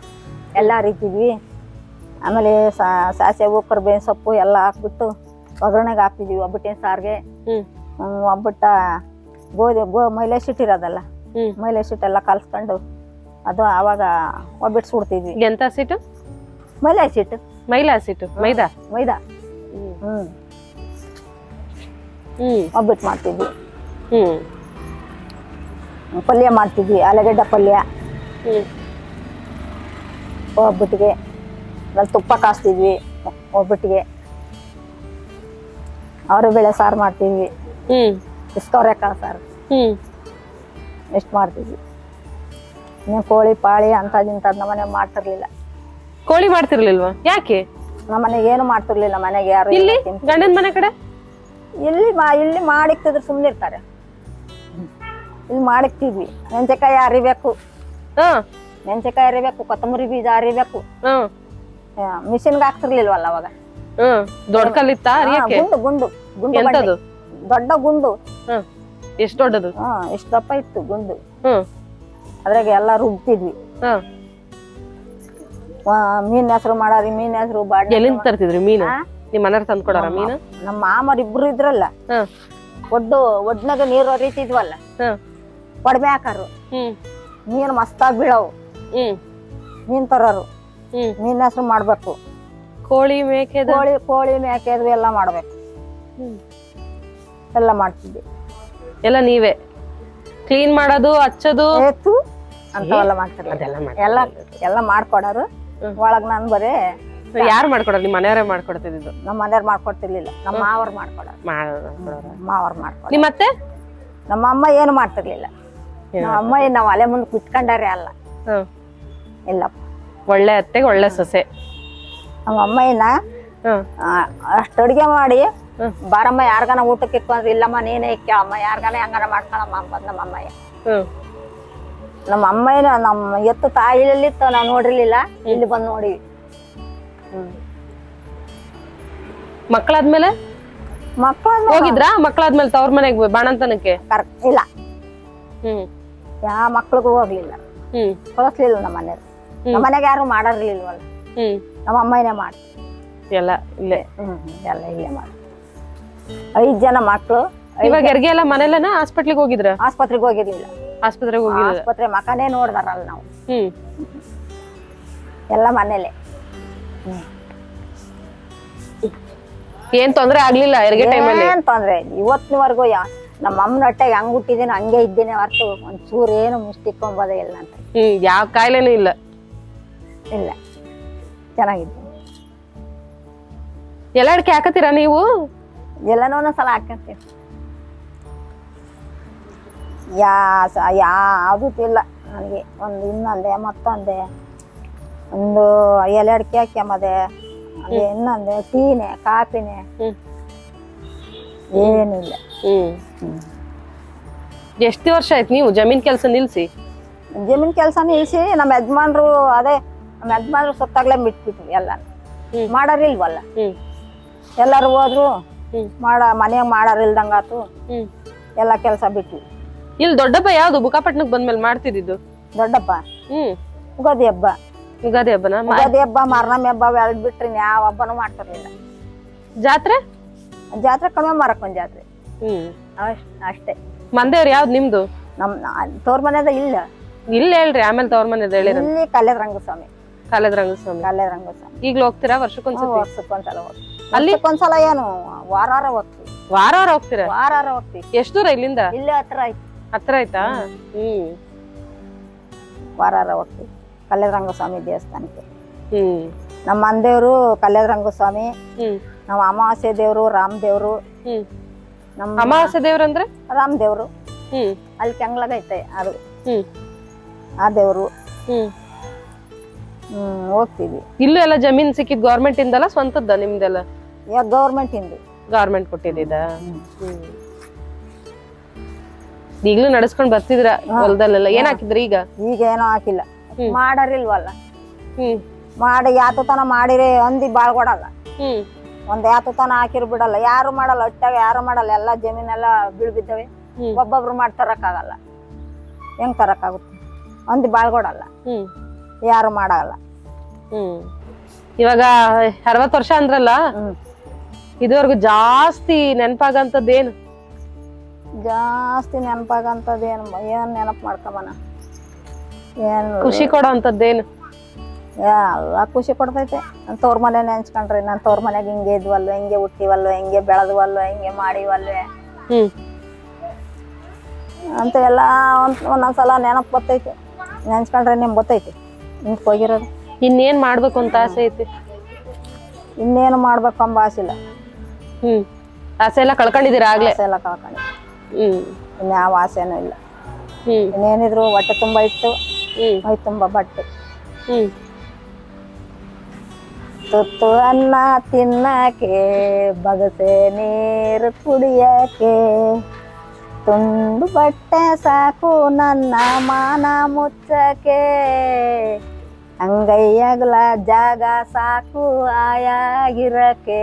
ಎಲ್ಲ ರೀತಿದ್ವಿ ಆಮೇಲೆ ಸಾಸಿವೆ ಕರ್ಬೇವಿನ ಸೊಪ್ಪು ಎಲ್ಲ ಹಾಕ್ಬಿಟ್ಟು ಒಗ್ಗರಣೆಗೆ ಹಾಕ್ತಿದ್ವಿ ಒಬ್ಬಟ್ಟಿನ ಸಾರಿಗೆ. ಒಬ್ಬಟ್ಟ ಗೋಧಿ ಗೋ ಮೈಲೆ ಸಿಟ್ಟಿರೋದಲ್ಲ ಮೈಲೆ ಎಲ್ಲ ಕಲ್ಸ್ಕೊಂಡು ಅದು ಆವಾಗ ಒಬ್ಬಿಟ್ಟು ಸುಡ್ತಿದ್ವಿ. ಎಂತ ಸಿಟ್ಟು ಮೈಲೆ ಸಿಟ್ಟು ಮೈಲಾ ಹಸಿಟ್ಟು ಮೈದಾ? ಮೈದಾ. ಹ್ಮ್. ಹ್ಮ್. ಹ್ಮ್. ಒಬ್ಬಟ್ಟು ಮಾಡ್ತಿದ್ವಿ ಹ್ಮ್. ಪಲ್ಯ ಮಾಡ್ತಿದ್ವಿ ಆಲೂಗಡ್ಡೆ ಪಲ್ಯ. ಒಬ್ಬಟ್ಟಿಗೆ ಅದ್ರಲ್ಲಿ ತುಪ್ಪ ಕಾಸ್ತಿದ್ವಿ ಒಬ್ಬಟ್ಟಿಗೆ. ಅವರು ಬೇಳೆ ಸಾರು ಮಾಡ್ತಿದ್ವಿ ಇಸ್ಕವ್ರೆಕಾಳು ಸಾರು. ಎಷ್ಟು ಮಾಡ್ತಿದ್ವಿ ಇನ್ನು ಕೋಳಿ ಪಾಳಿ ಅಂಥದ್ದು ಇಂಥದ್ದು ನಮ್ಮನೆ ಮಾಡ್ತಿರ್ಲಿಲ್ಲ. ಕೋಳಿ ಮಾಡ್ತಿರ್ಲಿಲ್ವಾ? ಯಾಕೆ? ನಮ್ಮನೆಗೆ ಏನು ಮಾಡ್ತಿರ್ಲಿಲ್ಲ ಮನೆಗೆ ಯಾರು ಇಲ್ಲಿ? ಗಂಡನ ಮನೆ ಕಡೆ? ಇಲ್ಲಿ ಮಾ ಇಲ್ಲಿ ಮಾಡಿಕ್ತಿದ್ರೆ ಸುಮ್ಮನೆ ಇರ್ತಾರೆ ಇಲ್ಲಿ ಮಾಡಿಕ್ತಿದ್ವಿ. ಮೆಂಚೆಕಾಯಿ ಅರಿಬೇಕು. ಹಾ. ಮೆಣಸಿನ್ಕಾಯಿ ಅರಿಬೇಕು ಕೊತ್ತಂಬರಿ ಬೀಜ ಅರಿಬೇಕು. ಮಿಷಿನ್ಗೆ ಹಾಕ್ತಿರ್ಲಿಲ್ವಲ್ಲ ಅವಾಗ? ಹ್ಮ್ ದೊಡ್ಡ ಕಲ್ಲಿತ್ತಾ ಅರಿಯಕ್ಕೆ? ಗುಂಡು ಗುಂಡು ಗುಂಡು ಎಂತದು? ದೊಡ್ಡ ಗುಂಡು. ಹ್ಮ್ ಎಷ್ಟು ದೊಡ್ಡದು? ಹಾ ಎಷ್ಟು ದಪ್ಪ ಇತ್ತು ಗುಂಡು. ಹ್ಮ್ ಅದ್ರಾಗ ಎಲ್ಲ ರುಬ್ತಿದ್ವಿ. ಮೀನ್ ಹೆಸರು ಮಾಡಾರಿ ಮೀನ್ ಹೆಸರು ಬಾಡಿ ಎಲ್ಲಿಂದ ತರ್ತಿದ್ರಿ ಮೀನು? ನಿಮ್ಮ ನಿಮ್ ಮನೆಯವ್ರ್ ತಂದ್ ಕೊಡಾರ ಮೀನು? ನಮ್ಮ ಮಾಮರ್ ಇಬ್ರು ಇದ್ರಲ್ಲ. ಒಡ್ಡು ಒಡ್ನಾಗ ನೀರು ಹರಿತಿದ್ವಲ್ಲ ಇದ್ವಲ್ಲ. ಕೊಡ್ಮೆ ಹಾಕಾರು. ಮೀನ್ ಮಸ್ತಾಗಿ ಬೀಳವು. ಮೀನ್ ತರೋರು. ಮೀನ್ ಹೆಸರು ಮಾಡ್ಬೇಕು. ಕೋಳಿ ಮೇಕೆ ಕೋಳಿ ಕೋಳಿ ಮೇಕೆ ಎಲ್ಲ ಮಾಡ್ಬೇಕು. ಎಲ್ಲ ಮಾಡ್ತಿದ್ವಿ. ಎಲ್ಲ ನೀವೇ? ಕ್ಲೀನ್ ಮಾಡೋದು ಹಚ್ಚೋದು? ಅಂತವೆಲ್ಲ ಅದೆಲ್ಲ ಎಲ್ಲ ಎಲ್ಲ ಮಾಡ್ಕೊಡೋರು. ಒಳಗ್ ನಾನು ಬರೇ ಯಾರು ಮಾಡ್ಕೊಡೋರು ನಿಮ್ ಮನೆಯವರೇ ಮಾಡ್ಕೊಡ್ತಿದ್ದು ನಮ್ಮ ಮನೆಯವ್ರು ಮಾಡ್ಕೊಡ್ತಿರ್ಲಿಲ್ಲ. ನಮ್ಮ ಮಾವರ್ ಮಾಡ್ಕೊಡೋರು? ಮಾವರ್ ಮಾಡ್ಕೊಡೋರು ನಿಮ್ಮ ಮತ್ತೆ ನಮ್ಮ ಅಮ್ಮ ಏನು ಮಾಡ್ತಿರ್ಲಿಲ್ಲ. ನಮ್ಮ ಅಮ್ಮ ಏನ್ ನಾವ್ ಅಲೆ ಮುಂದೆ ಕುತ್ಕೊಂಡಾರೆ ಅಲ್ಲ. ಇಲ್ಲಪ್ಪ. ಒಳ್ಳೆ ಅತ್ತೆಗೆ ಒಳ್ಳೆ ಸೊಸೆ. ನಮ್ಮ ಅಮ್ಮ ಏನ ಅಷ್ಟು ಅಡುಗೆ ಮಾಡಿ. ಬಾರಮ್ಮ ಯಾರ್ಗಾನ ಊಟಕ್ಕೆ ಇಕ್ಕೊಂಡ್ರೆ ಇಲ್ಲಮ್ಮ ನೀನೇ ಇಕ್ಕಮ್ಮ ಯಾರ್ಗಾನ ಹೆಂಗಾರ ಮಾಡ್ಕೊಳಮ್ಮ ಅಂಬದ್ ನಮ್ಮ ಅಮ್ಮಯ್ಯ. ನಮ್ಮ ಅಮ್ಮ ಏನ ನಮ್ಮ ಎತ್ತು ತಾಯಿಲಿತ್ತು ನಾವು ನೋಡಿರ್ಲಿಲ್ಲ. ಇಲ್ಲಿ ಬಂದು ನೋಡಿವಿ ಮಕ್ಕಳಾದ್ಮೇಲೆ? ಮಕ್ಕಳು ಹೋಗಿದ್ರಾ? ಮಕ್ಕಳಾದ್ಮೇಲೆ ತವ್ರ ಮನೆಗೆ ಬಾಣಂತನಕ್ಕೆ? ಕರ್ ಇಲ್ಲ. ಹ್ಮ್. ಯಾವ ಮಕ್ಳಿಗೂ ಹೋಗ್ಲಿಲ್ಲ. ಹ್ಮ್. ಕಳಿಸ್ಲಿಲ್ಲ ನಮ್ಮ ಮನೆಯವ್ರು. ನಮ್ಮ ಮನೆಗೆ ಯಾರು ಮಾಡಿರ್ಲಿಲ್ವಲ್ಲ. ಹ್ಮ್. ನಮ್ಮ ಅಮ್ಮನೇ ಮಾಡಿ ಎಲ್ಲ ಇಲ್ಲೇ? ಹ್ಮ್ ಎಲ್ಲ ಇಲ್ಲೇ ಮಾಡಿ ಐದ್ ಜನ ಮಕ್ಕಳು ಇವಾಗ ಹೆರಿಗೆ ಎಲ್ಲ ಮನೇಲೆನಾ ಹಾಸ್ಪಿಟ್ಲಿಗೆ ಹೋಗಿದ್ರ? ಆಸ್ಪತ್ರೆಗೆ ಹೋಗಿರ್ಲಿಲ್ಲ. ಆಸ್ಪತ್ರೆಗೆ ಹೋಗಿಲ್ಲ ಆಸ್ಪತ್ರೆ ಮಕನೇ ನೋಡ್ದಾರಲ್ಲ ನಾವು. ಹ್ಮ್. ಎಲ್ಲ ಮನೇಲೆ. ಏನ್ ತೊಂದ್ರೆ ಆಗ್ಲಿಲ್ಲ ಹೆರಿಗೆ ಟೈಮಲ್ಲಿ ಏನ್ ತೊಂದ್ರೆ ಇಲ್ಲ. ಇವತ್ತಿನವರೆಗೂ ಯಾ ನಮ್ಮ ಅಮ್ಮನ ಹೊಟ್ಟೆಗೆ ಹಂಗ್ ಹುಟ್ಟಿದ್ದೀನಿ ಹಂಗೆ ಇದ್ದೇನೆ ಹೊರತು ಒಂದ್ ಚೂರು ಏನು ಮಿಸ್ಟೇಕ್ ಇಲ್ಲ ಅಂತ. ಹ್ಮ್ ಯಾವ ಕಾಯಿಲೆನೂ ಇಲ್ಲ. ಇಲ್ಲ. ಚೆನ್ನಾಗಿದ್ದೀನಿ ಎಲ್ಲ ಅಡಿಕೆ ಹಾಕತ್ತೀರಾ ನೀವು? ಎಲ್ಲನೂ ಒಂದೊಂದ್ಸಲ ಹಾಕಂತೀನಿ ಯಾ ಯಾವುದಿಲ್ಲ ಯಾವುದು ಇಲ್ಲ ನನಗೆ. ಒಂದು ಇನ್ನೊಂದೆ ಮತ್ತೊಂದೆ. ಒಂದು ಎಲೆ ಅಡಿಕೆ ಹಾಕ್ಯಂಬದೆ ಅದೇ ಇನ್ನೊಂದೆ ಟೀನೆ ಕಾಪಿನೇ. ಹ್ಮ್. ಏನಿಲ್ಲ. ಹ್ಮ್. ಎಷ್ಟು ವರ್ಷ ಆಯ್ತು ನೀವು ಜಮೀನ್ ಕೆಲಸ ನಿಲ್ಸಿ? ಜಮೀನ್ ಕೆಲಸ ನಿಲ್ಸಿ ನಮ್ಮ ಯಜಮಾನ್ರು ಅದೇ ನಮ್ಮ ಯಜಮಾನ್ರು ಸತ್ತಾಗ್ಲೇ ಬಿಟ್ಬಿಟ್ವಿ ಎಲ್ಲ ಮಾಡೋರಿಲ್ವಲ್ಲ? ಎಲ್ಲರೂ ಹೋದ್ರು ಮಾಡ ಮನೆಯಾಗ ಮಾಡಾರಿಲ್ದಂಗಾತು. ಎಲ್ಲ ಕೆಲಸ ಬಿಟ್ವಿ. ಇಲ್ಲಿ ದೊಡ್ಡಪ್ಪ ಯಾವ್ದು ಬುಕಾಪಟ್ಟಣಕ್ ಬಂದ್ಮೇಲೆ ಮಾಡ್ತಿದ್ದು ದೊಡ್ಡಪ್ಪ? ಹ್ಮ್. ಯುಗಾದಿ ಹಬ್ಬ. ಯುಗಾದಿ ಹಬ್ಬನ? ಯುಗಾದಿ ಹಬ್ಬ ಮಾರ್ನಮಿ ಹಬ್ಬ ಎರಡು ಬಿಟ್ರಿ ಯಾವ ಹಬ್ಬನೂ ಮಾಡ್ತಿರ್ಲಿಲ್ಲ. ಜಾತ್ರೆ? ಜಾತ್ರೆ ಕಡಿಮೆ ಮಾರಕ್ಕೊಂದ್ ಜಾತ್ರೆ. ಹ್ಮ್. ಅಷ್ಟ್ ಅಷ್ಟೇ. ಮಂದೇವ್ರ ಯಾವ್ದು ನಿಮ್ದು? ನಮ್ ತೋರ್ ಮನೆದ ಇಲ್ಲ. ಇಲ್ಲ ಹೇಳ್ರಿ ಆಮೇಲೆ ತವ್ರ ಮನೆದ್ ಹೇಳಿರ ಇಲ್ಲಿ ಕಲ್ಲೇದ ರಂಗಸ್ವಾಮಿ. ಕಾಲೇದ್ ರಂಗಸ್ವಾಮಿ. ಕಲ್ಲೇದ ರಂಗಸ್ವಾಮಿ. ಈಗ್ಲೂ ಹೋಗ್ತೀರಾ ವರ್ಷಕ್ಕೊಂದ್ಸತಿ ವರ್ಷಕ್ಕೊಂದ್ಸಲ ಹೋಗ್ತೀವಿ. ಅಲ್ಲಿ? ವರ್ಷಕ್ಕೊಂದ್ಸಲ ಏನು ವಾರ ಹೋಗ್ತೀವಿ. ವಾರ ವಾರ ಹೋಗ್ತೀರಾ? ವಾರ ಹೋಗ್ತೀವಿ. ಎಷ್ಟು ದೂರ ಇಲ್ಲಿಂದ? ಇಲ್ಲೇ ಹತ್ರ ಐತಿ ಹತ್ರ ಆಯ್ತಾ? ಹ್ಮ್. ವಾರಾರ ಹೋಗ್ತೀವಿ ಕಲ್ಲೇದ ರಂಗಸ್ವಾಮಿ ದೇವಸ್ಥಾನಕ್ಕೆ. ಹ್ಮ್. ನಮ್ಮ ಅಂದೇವ್ರು ಕಲ್ಲೇದ ಸ್ವಾಮಿ ಹ್ಮ್. ನಮ್ಮ ಅಮಾವಾಸ್ಯೆ ದೇವ್ರು ರಾಮ್ ದೇವ್ರು. ಹ್ಮ್. ನಮ್ಮ ಅಮಾವಾಸ್ಯೆ ದೇವ್ರಂದ್ರೆ ರಾಮ್ ದೇವ್ರು. ಹ್ಮ್. ಅಲ್ಲಿ ಕೆಂಗ್ಲಾಗೈತೆ ಅದು ಹ್ಮ್. ಆ ದೇವ್ರು. ಹ್ಮ್. ಹ್ಮ್ ಹೋಗ್ತೀವಿ. ಇಲ್ಲೂ ಎಲ್ಲ ಜಮೀನ್ ಸಿಕ್ಕಿದ್ ಗೌರ್ಮೆಂಟ್ ಇಂದಲ್ಲ ಸ್ವಂತದ್ದ ನಿಮ್ದೆಲ್ಲ? ಗೌರ್ಮೆಂಟ್ ಇಂದು. ಗೌರ್ಮೆಂಟ್ ಕೊಟ್ಟಿದ್ದ ಹ್ಮ್. ಈಗ್ಲೂ ನಡ್ಸ್ಕೊಂಡ್ ಬರ್ತಿದ್ರ ಹೊಲದಲ್ಲೆಲ್ಲ? ಏನ್ ಹಾಕಿದ್ರಿ ಈಗ? ಈಗ ಏನೋ ಹಾಕಿಲ್ಲ. ಮಾಡರಿಲ್ವಲ್ಲ? ಹ್ಮ್. ಮಾಡಿ ಯಾತತನ ಮಾಡಿರಿ ಅಂದಿ ಬಾಳ್ ಕೊಡಲ್ಲ ಹ್ಮ್. ಒಂದ್ ಯಾತತನ ಹಾಕಿರ್ ಬಿಡಲ್ಲ ಯಾರು ಮಾಡಲ್ಲ ಒಟ್ಟಾಗ ಯಾರು ಮಾಡಲ್ಲ. ಎಲ್ಲಾ ಜಮೀನೆಲ್ಲ ಬೀಳ್ ಬಿದ್ದವೆ ಹ್ಮ್. ಒಬ್ಬೊಬ್ರು ಮಾಡಿ ತರಕ್ಕಾಗಲ್ಲ. ಹೆಂಗ್ ತರಕಾಗುತ್ತೆ ಅಂದಿ ಬಾಳ್ ಕೊಡಲ್ಲ ಹ್ಮ್. ಯಾರು ಮಾಡಲ್ಲ. ಹ್ಮ್. ಇವಾಗ ಅರವತ್ ವರ್ಷ ಅಂದ್ರಲ್ಲ? ಇದುವರೆಗೂ ಜಾಸ್ತಿ ನೆನಪಾಗಂತದ್ದೇನು? ಜಾಸ್ತಿ ನೆನಪಾಗಂತದ್ ಏನು ಏನು ನೆನಪ್ ಮಾಡ್ಕೊಂಬನ ಏನು ಖುಷಿ ಕೊಡೋ ಅಂತದ್ದೇನು ಎಲ್ಲ ಖುಷಿ ಕೊಡ್ತೈತೆ. ನನ್ನ ತವ್ರ ಮನೆ ನೆನ್ಸ್ಕೊಂಡ್ರಿ ನಾನು ತವ್ರ ಮನೆಗೆ ಹಿಂಗೆ ಇದ್ವಲ್ವ ಹಿಂಗೆ ಹುಟ್ಟಿವಲ್ವ ಹಿಂಗೆ ಬೆಳೆದ್ವಲ್ವ ಹಿಂಗೆ ಮಾಡಿವಲ್ವೇ. ಅಂತ ಎಲ್ಲ ಒಂದ್ ಒಂದೊಂದ್ಸಲ ನೆನಪು ಬರ್ತೈತೆ. ನೆನ್ಸ್ಕೊಂಡ್ರೆ ನಿಮ್ಗೆ ಗೊತ್ತೈತಿ. ನಿಂತು ಹೋಗಿರೋದು. ಇನ್ನೇನ್ ಮಾಡ್ಬೇಕು ಅಂತ ಆಸೆ ಐತಿ? ಇನ್ನೇನು ಮಾಡ್ಬೇಕು ಅಂಬ ಆಸಿಲ್ಲ ಹ್ಮ್. ಆಸೆ ಎಲ್ಲ ಕಳ್ಕೊಂಡಿದ್ದೀರಾ ಆಗ್ಲೇ? ಆಸೆ ಎಲ್ಲ ಕಳ್ಕೊಂಡು ಹ್ಮ್ ಇನ್ಯಾವ ಆಸೆನೂ ಇಲ್ಲ. ಹ್ಮ್. ಇನ್ನೇನಿದ್ರು ಹೊಟ್ಟೆ ತುಂಬ ಇಟ್ಟು ಮೈ ತುಂಬ ಬಟ್ಟೆ. ಹ್ಮ್. ತುತ್ತು ಅನ್ನ ತಿನ್ನಕ್ಕೆ ಬಗಸೆ ನೀರು ಕುಡಿಯಕ್ಕೆ. ತುಂಡು ಬಟ್ಟೆ ಸಾಕು ನನ್ನ ಮಾನ ಮುಚ್ಚಕ್ಕೆ. ಅಂಗೈಯಗಲ ಜಾಗ ಸಾಕು ಆಯಾಗಿರಕ್ಕೆ.